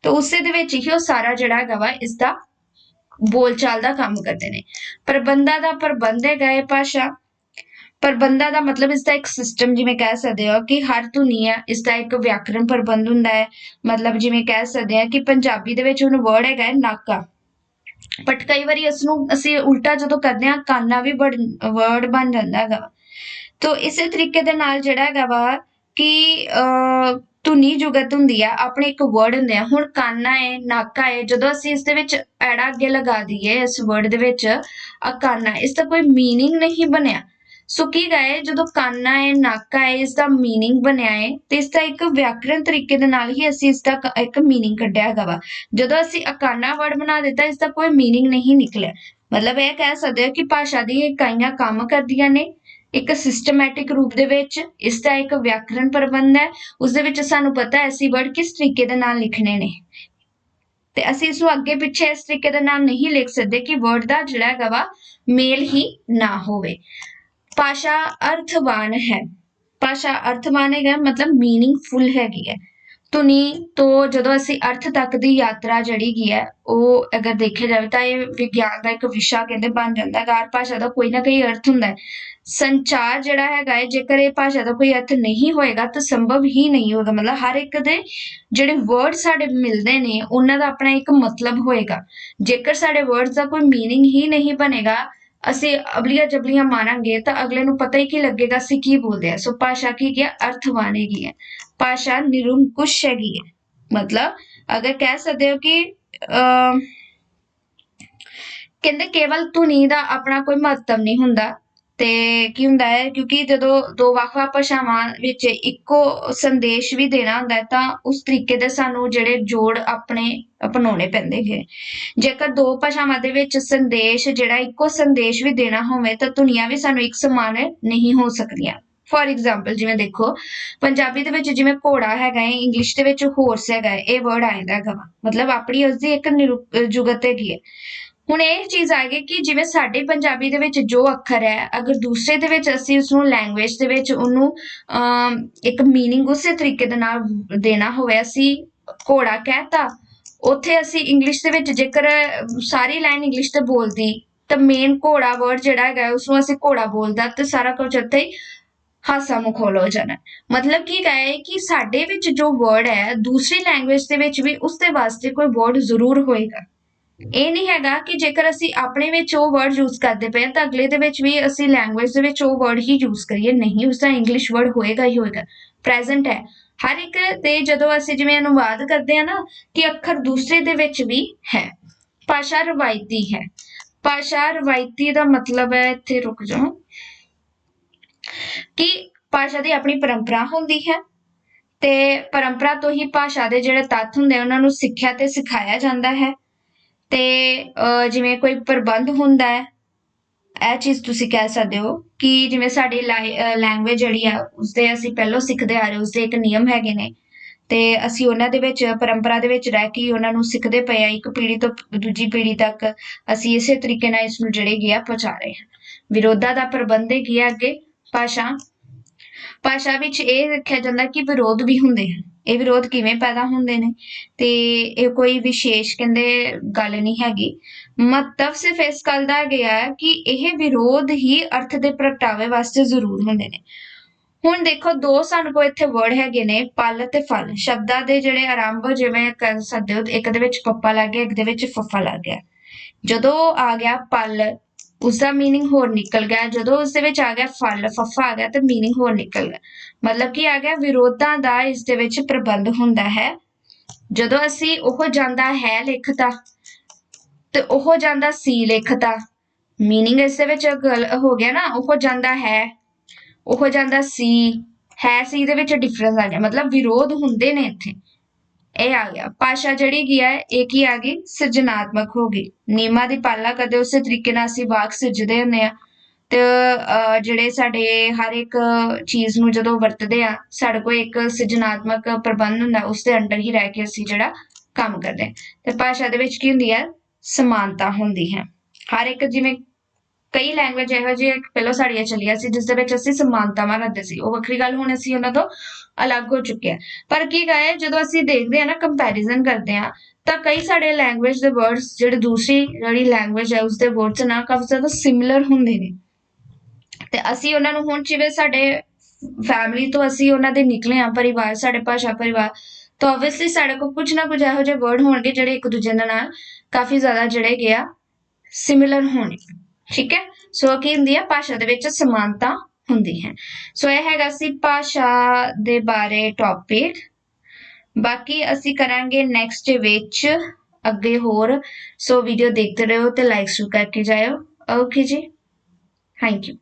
ਤੇ ਉਸੇ ਦੇ ਵਿੱਚ ਹੀ ਉਹ ਸਾਰਾ ਜਿਹੜਾ ਹੈਗਾ ਵਾ ਇਸ ਦਾ ਬੋਲਚਾਲ ਦਾ ਕੰਮ ਕਰਦੇ ਨੇ। ਪ੍ਰਬੰਧਾਂ ਦਾ ਪ੍ਰਬੰਧ ਹੈਗਾ ਇਹ ਭਾਸ਼ਾ। ਪ੍ਰਬੰਧਾਂ ਦਾ ਮਤਲਬ ਇਸ ਦਾ ਇੱਕ ਸਿਸਟਮ ਜਿਵੇਂ ਕਹਿ ਸਕਦੇ ਹੋ ਕਿ ਹਰ ਧੁਨੀਆ ਇਸ ਦਾ ਇੱਕ ਵਿਆਕਰਨ ਪ੍ਰਬੰਧ ਹੁੰਦਾ ਹੈ। ਮਤਲਬ ਜਿਵੇਂ ਕਹਿ ਸਕਦੇ ਹਾਂ ਕਿ ਪੰਜਾਬੀ ਦੇ ਵਿੱਚ ਹੁਣ ਵਰਡ ਹੈਗਾ ਨਾਕਾ। ਬਟ ਕਈ ਵਾਰੀ ਇਸ ਨੂੰ ਅਸੀਂ ਉਲਟਾ ਜਦੋਂ ਕਰਦੇ ਹਾਂ, ਕਾਨਾ ਵੀ ਵਰਡ ਬਣ ਜਾਂਦਾ ਹੈਗਾ। ਤੋ ਇਸੇ ਤਰੀਕੇ ਦੇ ਨਾਲ ਜਿਹੜਾ ਹੈਗਾ ਵਾ ਕਿ ਧੁਨੀ ਜੁਗਤ ਹੁੰਦੀ ਆ, ਆਪਣੇ ਇੱਕ ਵਰਡ ਹੁੰਦੇ ਆ। ਹੁਣ ਕਾਨਾ ਹੈ, ਨਾਕਾ ਹੈ, ਜਦੋਂ ਅਸੀਂ ਇਸ ਦੇ ਵਿੱਚ ਐੜਾ ਅੱਗੇ ਲਗਾ ਦਈਏ, ਇਸ ਵਰਡ ਦੇ ਵਿੱਚ, ਅਕਾਨਾ, ਇਸ ਦਾ ਕੋਈ ਮੀਨਿੰਗ ਨਹੀਂ ਬਣਿਆ। ਸੋ ਕੀ ਗਏ ਜਦੋਂ ਕਾਨਾ ਹੈ ਨਾਕਾ ਹੈ ਇਸ ਦਾ मीनिंग ਬਣਿਆ ਹੈ ਤੇ ਇਸ ਦਾ ਇੱਕ ਵਿਆਕਰਣ ਤਰੀਕੇ ਦੇ ਨਾਲ ਹੀ ਅਸੀਂ ਇਸ ਦਾ ਕ- ਇੱਕ मीनिंग ਕੱਢਿਆ ਹੈਗਾ ਵਾ ਜਦੋਂ ਅਸੀਂ ਅਕਾਨਾ ਵਰਡ ਬਣਾ ਦਿੱਤਾ ਇਸ ਦਾ ਕੋਈ मीनिंग ਨਹੀਂ ਨਿਕਲਿਆ ਮਤਲਬ ਇਹ ਕਹਿ ਸਕਦੇ ਹੋ ਕਿ ਭਾਸ਼ਾ ਦੀ ਇਕਾਈਆਂ ਕੰਮ ਕਰਦੀਆਂ ਨੇ ਇੱਕ ਸਿਸਟਮੈਟਿਕ ਰੂਪ ਦੇ ਵਿੱਚ ਇਸ ਦਾ ਇੱਕ ਵਿਆਕਰਣ ਪ੍ਰਬੰਧ ਹੈ ਉਸ ਦੇ ਵਿੱਚ ਸਾਨੂੰ ਪਤਾ ਹੈ ਅਸੀਂ ਵਰਡ ਕਿਸ ਤਰੀਕੇ ਦੇ ਨਾਲ ਲਿਖਣੇ ਨੇ ਤੇ ਅਸੀਂ ਇਸ ਨੂੰ ਅੱਗੇ ਪਿੱਛੇ ਇਸ ਤਰੀਕੇ ਦੇ ਨਾਲ ਨਹੀਂ ਲਿਖ ਸਕਦੇ ਕਿ ਵਰਡ ਦਾ ਜਿਹੜਾ ਹੈਗਾ ਵਾ ਮੇਲ ਹੀ ਨਾ ਹੋਵੇ ਭਾਸ਼ਾ ਅਰਥਵਾਨ ਹੈ ਭਾਸ਼ਾ ਅਰਥਵਾਨ ਹੈਗਾ ਮਤਲਬ ਮੀਨਿੰਗਫੁਲ ਹੈਗੀ ਹੈ ਧੁਨੀ ਤੋਂ ਜਦੋਂ ਅਸੀਂ ਅਰਥ ਤੱਕ ਦੀ ਯਾਤਰਾ ਜਿਹੜੀ ਕੀ ਹੈ ਉਹ ਅਗਰ ਦੇਖਿਆ ਜਾਵੇ ਤਾਂ ਇਹ ਵਿਗਿਆਨ ਦਾ ਇੱਕ ਵਿਸ਼ਾ ਕਹਿੰਦੇ ਬਣ ਜਾਂਦਾ ਹੈ ਹਰ ਭਾਸ਼ਾ ਦਾ ਕੋਈ ਨਾ ਕੋਈ ਅਰਥ ਹੁੰਦਾ ਹੈ ਸੰਚਾਰ ਜਿਹੜਾ ਹੈਗਾ ਹੈ ਜੇਕਰ ਇਹ ਭਾਸ਼ਾ ਦਾ ਕੋਈ ਅਰਥ ਨਹੀਂ ਹੋਏਗਾ ਤਾਂ ਸੰਭਵ ਹੀ ਨਹੀਂ ਹੋਗਾ ਮਤਲਬ ਹਰ ਇੱਕ ਦੇ ਜਿਹੜੇ ਵਰਡ ਸਾਡੇ ਮਿਲਦੇ ਨੇ ਉਹਨਾਂ ਦਾ ਆਪਣਾ ਇੱਕ ਮਤਲਬ ਹੋਏਗਾ ਜੇਕਰ ਸਾਡੇ ਵਰਡਸ ਦਾ ਕੋਈ मीनिंग ਹੀ ਨਹੀਂ ਬਣੇਗਾ ਅਸੀਂ ਅਬਲੀਆਂ ਜਬਲੀਆਂ ਮਾਰਾਂਗੇ ਤਾਂ ਅਗਲੇ ਨੂੰ ਪਤਾ ਹੀ ਕੀ ਲੱਗੇਗਾ ਅਸੀਂ ਕੀ ਬੋਲਦੇ ਆ ਸੋ ਭਾਸ਼ਾ ਕੀ ਕੀ ਹੈ ਅਰਥਵਾਨ ਹੈਗੀ ਹੈ? ਭਾਸ਼ਾ ਨਿਰੰਕੁਸ਼ ਹੈਗੀ ਹੈ। ਮਤਲਬ ਅਗਰ ਕਹਿ ਸਕਦੇ ਹੋ ਕਿ ਅਹ, ਕਹਿੰਦੇ ਕੇਵਲ ਧੁਨੀ ਦਾ ਆਪਣਾ ਕੋਈ ਮਹੱਤਵ ਨਹੀਂ ਹੁੰਦਾ। ਤੇ ਕੀ ਹੁੰਦਾ ਹੈ, ਕਿਉਂਕਿ ਜਦੋਂ ਦੋ ਵੱਖ-ਵੱਖ ਭਾਸ਼ਾਵਾਂ ਵਿੱਚ ਇੱਕੋ ਸੰਦੇਸ਼ ਵੀ ਦੇਣਾ ਹੁੰਦਾ ਹੈ, ਤਾਂ ਉਸ ਤਰੀਕੇ ਦੇ ਸਾਨੂੰ ਜਿਹੜੇ ਜੋੜ ਆਪਣੇ ਅਪਣਾਉਣੇ ਪੈਂਦੇ ਹੈ ਜੇਕਰ ਦੋ ਭਾਸ਼ਾਵਾਂ ਦੇ ਵਿੱਚ ਸੰਦੇਸ਼, ਜਿਹੜਾ ਇੱਕੋ ਸੰਦੇਸ਼ ਵੀ ਦੇਣਾ ਹੋਵੇ, ਤਾਂ ਧੁਨੀਆਂ ਵੀ ਸਾਨੂੰ ਇੱਕ ਸਮਾਨ ਨਹੀਂ ਹੋ ਸਕਦੀਆਂ। ਫੋਰ ਐਗਜ਼ਾਮਪਲ ਜਿਵੇਂ ਦੇਖੋ, ਪੰਜਾਬੀ ਦੇ ਵਿੱਚ ਜਿਵੇਂ ਘੋੜਾ ਹੈਗਾ ਹੈ ਇੰਗਲਿਸ਼ ਦੇ ਵਿੱਚ ਹਾਰਸ ਹੈਗਾ ਹੈ, ਇਹ ਵਰਡ ਆਇਦਾ ਹੈਗਾ ਵਾ। ਮਤਲਬ ਆਪਣੀ ਉਸਦੀ ਇੱਕ ਨਿਰੂ- ਜੁਗਤ ਹੈਗੀ ਹੈ। ਹੁਣ ਇਹ ਚੀਜ਼ ਆ ਗਈ ਕਿ ਜਿਵੇਂ ਸਾਡੇ ਪੰਜਾਬੀ ਦੇ ਵਿੱਚ ਜੋ ਅੱਖਰ ਹੈ ਅਗਰ ਦੂਸਰੇ ਦੇ ਵਿੱਚ ਅਸੀਂ ਉਸ ਨੂੰ ਲੈਂਗੁਏਜ ਦੇ ਵਿੱਚ ਉਹਨੂੰ ਅਮ, ਇੱਕ मीनिंग ਉਸੇ ਤਰੀਕੇ ਦੇ ਨਾਲ ਦੇਣਾ ਹੋਵੇ ਅਸੀਂ ਘੋੜਾ ਕਹਿਤਾ ਉੱਥੇ ਅਸੀਂ ਇੰਗਲਿਸ਼ ਦੇ ਵਿੱਚ ਜੇਕਰ ਸਾਰੀ ਲਾਈਨ ਇੰਗਲਿਸ਼ ਤੇ ਬੋਲਦੀ ਤਾਂ ਮੇਨ ਘੋੜਾ ਵਰਡ ਜਿਹੜਾ ਹੈਗਾ ਹੈ, ਉਸਨੂੰ ਅਸੀਂ ਘੋੜਾ ਬੋਲਦਾ ਤੇ ਸਾਰਾ ਕੁਝ ਉੱਥੇ ਹੀ ਹਾਸਾ ਮਖੌਲ ਹੋ ਜਾਣਾ ਮਤਲਬ ਕੀ ਹੈ ਕਿ ਸਾਡੇ ਵਿੱਚ ਜੋ ਵਰਡ ਹੈ ਦੂਸਰੀ ਲੈਂਗੁਏਜ ਦੇ ਵਿੱਚ ਵੀ ਉਸ ਦੇ ਵਾਸਤੇ ਕੋਈ ਵਰਡ ਜ਼ਰੂਰ ਹੋਏਗਾ ਇਹ ਨਹੀਂ ਹੈਗਾ ਕਿ ਜੇਕਰ ਅਸੀਂ ਆਪਣੇ ਵਿੱਚ ਉਹ ਵਰਡ ਯੂਜ਼ ਕਰਦੇ ਪਏ ਹਾਂ ਤਾਂ ਅਗਲੇ ਦੇ ਵਿੱਚ ਵੀ ਅਸੀਂ ਲੈਂਗੁਏਜ ਦੇ ਵਿੱਚ ਉਹ ਵਰਡ ਹੀ ਯੂਜ਼ ਕਰੀਏ। ਨਹੀਂ, ਉਸ ਦਾ ਇੰਗਲਿਸ਼ ਵਰਡ ਹੋਏਗਾ ਹੀ ਹੋਏਗਾ। ਪ੍ਰੈਜ਼ੈਂਟ ਹੈ। ਹਰ ਇੱਕ ਤੇ ਜਦੋਂ ਅਸੀਂ ਜਿਵੇਂ ਅਨੁਵਾਦ ਕਰਦੇ ਹਾਂ ਨਾ ਕਿ ਅੱਖਰ ਦੂਸਰੇ ਦੇ ਵਿੱਚ ਵੀ ਹੈ। ਭਾਸ਼ਾ ਰਵਾਇਤੀ ਹੈ। ਭਾਸ਼ਾ ਰਵਾਇਤੀ ਦਾ ਮਤਲਬ ਹੈ, ਇੱਥੇ ਰੁਕ ਜਾਓ। ਕਿ ਭਾਸ਼ਾ ਦੀ ਆਪਣੀ ਪਰੰਪਰਾ ਹੁੰਦੀ ਹੈ ਤੇ ਪਰੰਪਰਾ ਤੋਂ ਹੀ ਭਾਸ਼ਾ ਦੇ ਜਿਹੜੇ ਤੱਤ ਹੁੰਦੇ ਉਹਨਾਂ ਨੂੰ ਸਿੱਖਿਆ ਤੇ ਸਿਖਾਇਆ ਜਾਂਦਾ ਹੈ। ਤੇ ਅਹ, ਜਿਵੇਂ ਕੋਈ ਪ੍ਰਬੰਧ ਹੁੰਦਾ ਹੈ ਇਹ ਚੀਜ਼ ਤੁਸੀਂ ਕਹਿ ਸਕਦੇ ਹੋ ਕਿ ਜਿਵੇਂ ਸਾਡੀ ਲੈਂਗੁਏਜ ਜਿਹੜੀ ਆ ਉਸਦੇ ਅਸੀਂ ਪਹਿਲਾਂ ਸਿੱਖਦੇ ਆ ਰਹੇ ਉਸਦੇ ਇੱਕ ਨਿਯਮ ਹੈਗੇ ਨੇ। ਤੇ ਅਸੀਂ ਉਹਨਾਂ ਦੇ ਵਿੱਚ ਪਰੰਪਰਾ ਦੇ ਵਿੱਚ ਰਹਿ ਕੇ ਉਹਨਾਂ ਨੂੰ ਸਿੱਖਦੇ ਪਏ ਆ ਇੱਕ ਪੀੜ੍ਹੀ ਤੋਂ ਦੂਜੀ ਪੀੜ੍ਹੀ ਤੱਕ ਅਸੀਂ ਇਸੇ ਤਰੀਕੇ ਨਾਲ ਇਸ ਨੂੰ ਜਿਹੜੇ ਗਿਆ ਪਹੁੰਚਾ ਰਹੇ ਹਾਂ। ਵਿਰੋਧਾ ਦਾ ਪ੍ਰਬੰਧ ਕੀ ਹੈ ਅੱਗੇ ਭਾਸ਼ਾ। ਭਾਸ਼ਾ ਵਿੱਚ ਇਹ ਰੱਖਿਆ ਜਾਂਦਾ ਕਿ ਵਿਰੋਧ ਵੀ ਹੁੰਦੇ ਹਨ। ਇਹ ਵਿਰੋਧ ਕਿਵੇਂ ਪੈਦਾ ਹੁੰਦੇ ਨੇ? ਤੇ ਇਹ ਕੋਈ ਵਿਸ਼ੇਸ਼ ਕਹਿੰਦੇ ਗੱਲ ਨਹੀਂ ਹੈਗੀ। ਮਹੱਤਵ ਸਿਰਫ ਇਸ ਗੱਲ ਦਾ ਗਿਆ ਹੈ ਕਿ ਇਹ ਵਿਰੋਧ ਹੀ ਅਰਥ ਦੇ ਪ੍ਰਗਟਾਵੇ ਵਾਸਤੇ ਜ਼ਰੂਰ ਹੁੰਦੇ ਨੇ। ਹੁਣ ਦੇਖੋ, ਦੋ ਸਾਨੂੰ ਕੋਲ ਇੱਥੇ ਵਰਡ ਹੈਗੇ ਨੇ, ਪਲ ਤੇ ਫਲ। ਸ਼ਬਦਾਂ ਦੇ ਜਿਹੜੇ ਆਰੰਭ ਜਿਵੇਂ ਕਰ ਸਕਦੇ ਹੋ, ਇੱਕ ਦੇ ਵਿੱਚ ਪੱਪਾ ਲੱਗ ਗਿਆ, ਇੱਕ ਦੇ ਵਿੱਚ ਫੱਫਾ ਲੱਗ ਗਿਆ। ਜਦੋਂ ਆ ਗਿਆ ਪਲ ਉਸ ਦਾ मीनिंग ਹੋਰ ਨਿਕਲ ਗਿਆ ਜਦੋਂ ਉਸ ਦੇ ਵਿੱਚ ਆ ਗਿਆ ਫਲ ਫੱਫਾ ਆ ਗਿਆ ਤੇ मीनिंग ਹੋਰ ਨਿਕਲ ਗਿਆ ਮਤਲਬ ਕੀ ਆ ਗਿਆ ਵਿਰੋਧਾਂ ਦਾ ਇਸ ਦੇ ਵਿੱਚ ਪ੍ਰਬੰਧ ਹੁੰਦਾ ਹੈ ਜਦੋਂ ਅਸੀਂ ਉਹ ਜਾਂਦਾ ਹੈ ਲਿਖਤਾ ਤੇ ਉਹ ਜਾਂਦਾ ਸੀ ਲਿਖਤਾ मीनिंग ਇਸ ਦੇ ਵਿੱਚ ਗਲ- ਹੋ ਗਿਆ ਨਾ ਉਹ ਜਾਂਦਾ ਹੈ ਉਹ ਜਾਂਦਾ ਸੀ ਹੈ ਸੀ ਦੇ ਵਿੱਚ ਡਿਫਰੈਂਸ ਆ ਗਿਆ ਮਤਲਬ ਵਿਰੋਧ ਹੁੰਦੇ ਨੇ ਇੱਥੇ ਇਹ ਆ ਗਿਆ। ਭਾਸ਼ਾ ਜਿਹੜੀ ਕੀ ਹੈ ਇਹ ਕੀ ਆ ਗਈ? ਸਿਰਜਣਾਤਮਕ ਹੋ ਗਈ। ਨਿਯਮਾਂ ਦੀ ਪਾਲਣਾ ਕਰਦੇ ਉਸੇ ਤਰੀਕੇ ਨਾਲ ਅਸੀਂ ਵਾਕ ਸਿਰਜਦੇ ਹੁੰਦੇ ਆ ਤੇ ਅਹ, ਜਿਹੜੇ ਸਾਡੇ ਹਰ ਇੱਕ ਚੀਜ਼ ਨੂੰ ਜਦੋਂ ਵਰਤਦੇ ਆ ਸਾਡੇ ਕੋਲ ਇੱਕ ਸਿਰਜਣਾਤਮਕ ਪ੍ਰਬੰਧ ਹੁੰਦਾ ਉਸ ਦੇ ਅੰਡਰ ਹੀ ਰਹਿ ਕੇ ਅਸੀਂ ਜਿਹੜਾ ਕੰਮ ਕਰਦੇ ਹਾਂ। ਤੇ ਭਾਸ਼ਾ ਦੇ ਵਿੱਚ ਕੀ ਹੁੰਦੀ ਹੈ? ਸਮਾਨਤਾ ਹੁੰਦੀ ਹੈ। ਹਰ ਇੱਕ ਜਿਵੇਂ ਕਈ ਲੈਂਗੁਏਜ ਇਹੋ ਜਿਹੇ ਪਹਿਲਾਂ ਸਾਡੀਆਂ ਚੱਲੀਆਂ ਸੀ, ਜਿਸ ਦੇ ਵਿੱਚ ਅਸੀਂ ਸਮਾਨਤਾਵਾਂ ਰੱਖਦੇ ਸੀ। ਉਹ ਵੱਖਰੀ ਗੱਲ ਹੁਣ ਅਸੀਂ ਉਹਨਾਂ ਤੋਂ ਅਲੱਗ ਹੋ ਚੁੱਕੇ ਆ ਪਰ ਕੀ ਗਏ ਜਦੋਂ ਅਸੀਂ ਦੇਖਦੇ ਆ ਨਾ ਕੰਪੈਰੀਜ਼ਨ ਕਰਦੇ ਆ ਤਾਂ ਕਈ ਸਾਡੇ ਲੈਂਗੁਏਜ ਦੇ ਵਰਡਸ ਜਿਹੜੇ ਦੂਸਰੀ ਜਿਹੜੀ ਲੈਂਗੁਏਜ ਹੈ ਉਸ ਦੇ ਵਰਡਸ ਨਾਲ ਕਾਫੀ ਜ਼ਿਆਦਾ ਸਿਮਿਲਰ ਹੁੰਦੇ ਨੇ। ਤੇ ਅਸੀਂ ਉਹਨਾਂ ਨੂੰ ਹੁਣ ਜਿਵੇਂ ਸਾਡੇ ਫੈਮਿਲੀ ਤੋਂ ਅਸੀਂ ਉਹਨਾਂ ਦੇ ਨਿਕਲੇ ਆ ਪਰਿਵਾਰ, ਸਾਡੇ ਭਾਸ਼ਾ ਪਰਿਵਾਰ, ਤਾਂ ਆਬਵੀਅਸਲੀ ਸਾਡੇ ਕੋਲ ਕੁਝ ਨਾ ਕੁਝ ਇਹੋ ਜਿਹੇ ਵਰਡ ਹੋਣਗੇ, ਜਿਹੜੇ ਇੱਕ ਦੂਜੇ ਦੇ ਨਾਲ ਕਾਫੀ ਜ਼ਿਆਦਾ ਜਿਹੜੇ ਗਿਆ ਸਿਮਿਲਰ ਹੋਣਗੇ। ਠੀਕ ਹੈ? ਸੋ ਕੀ ਹੁੰਦੀ ਹੈ ਭਾਸ਼ਾ ਦੇ ਵਿੱਚ ਸਮਾਨਤਾ ਹੁੰਦੀ ਹੈ। ਸੋ ਇਹ ਹੈਗਾ ਸੀ ਭਾਸ਼ਾ ਦੇ ਬਾਰੇ ਟੌਪਿਕ ਬਾਕੀ ਅਸੀਂ ਕਰਾਂਗੇ ਨੈਕਸਟ ਵਿੱਚ ਅੱਗੇ ਹੋਰ। ਸੋ ਵੀਡੀਓ ਦੇਖਦੇ ਰਹੋ ਤੇ ਲਾਈਕ ਸ਼ੁਰੂ ਕਰਕੇ ਜਾਇਓ। ਓਕੇ ਜੀ। Thank you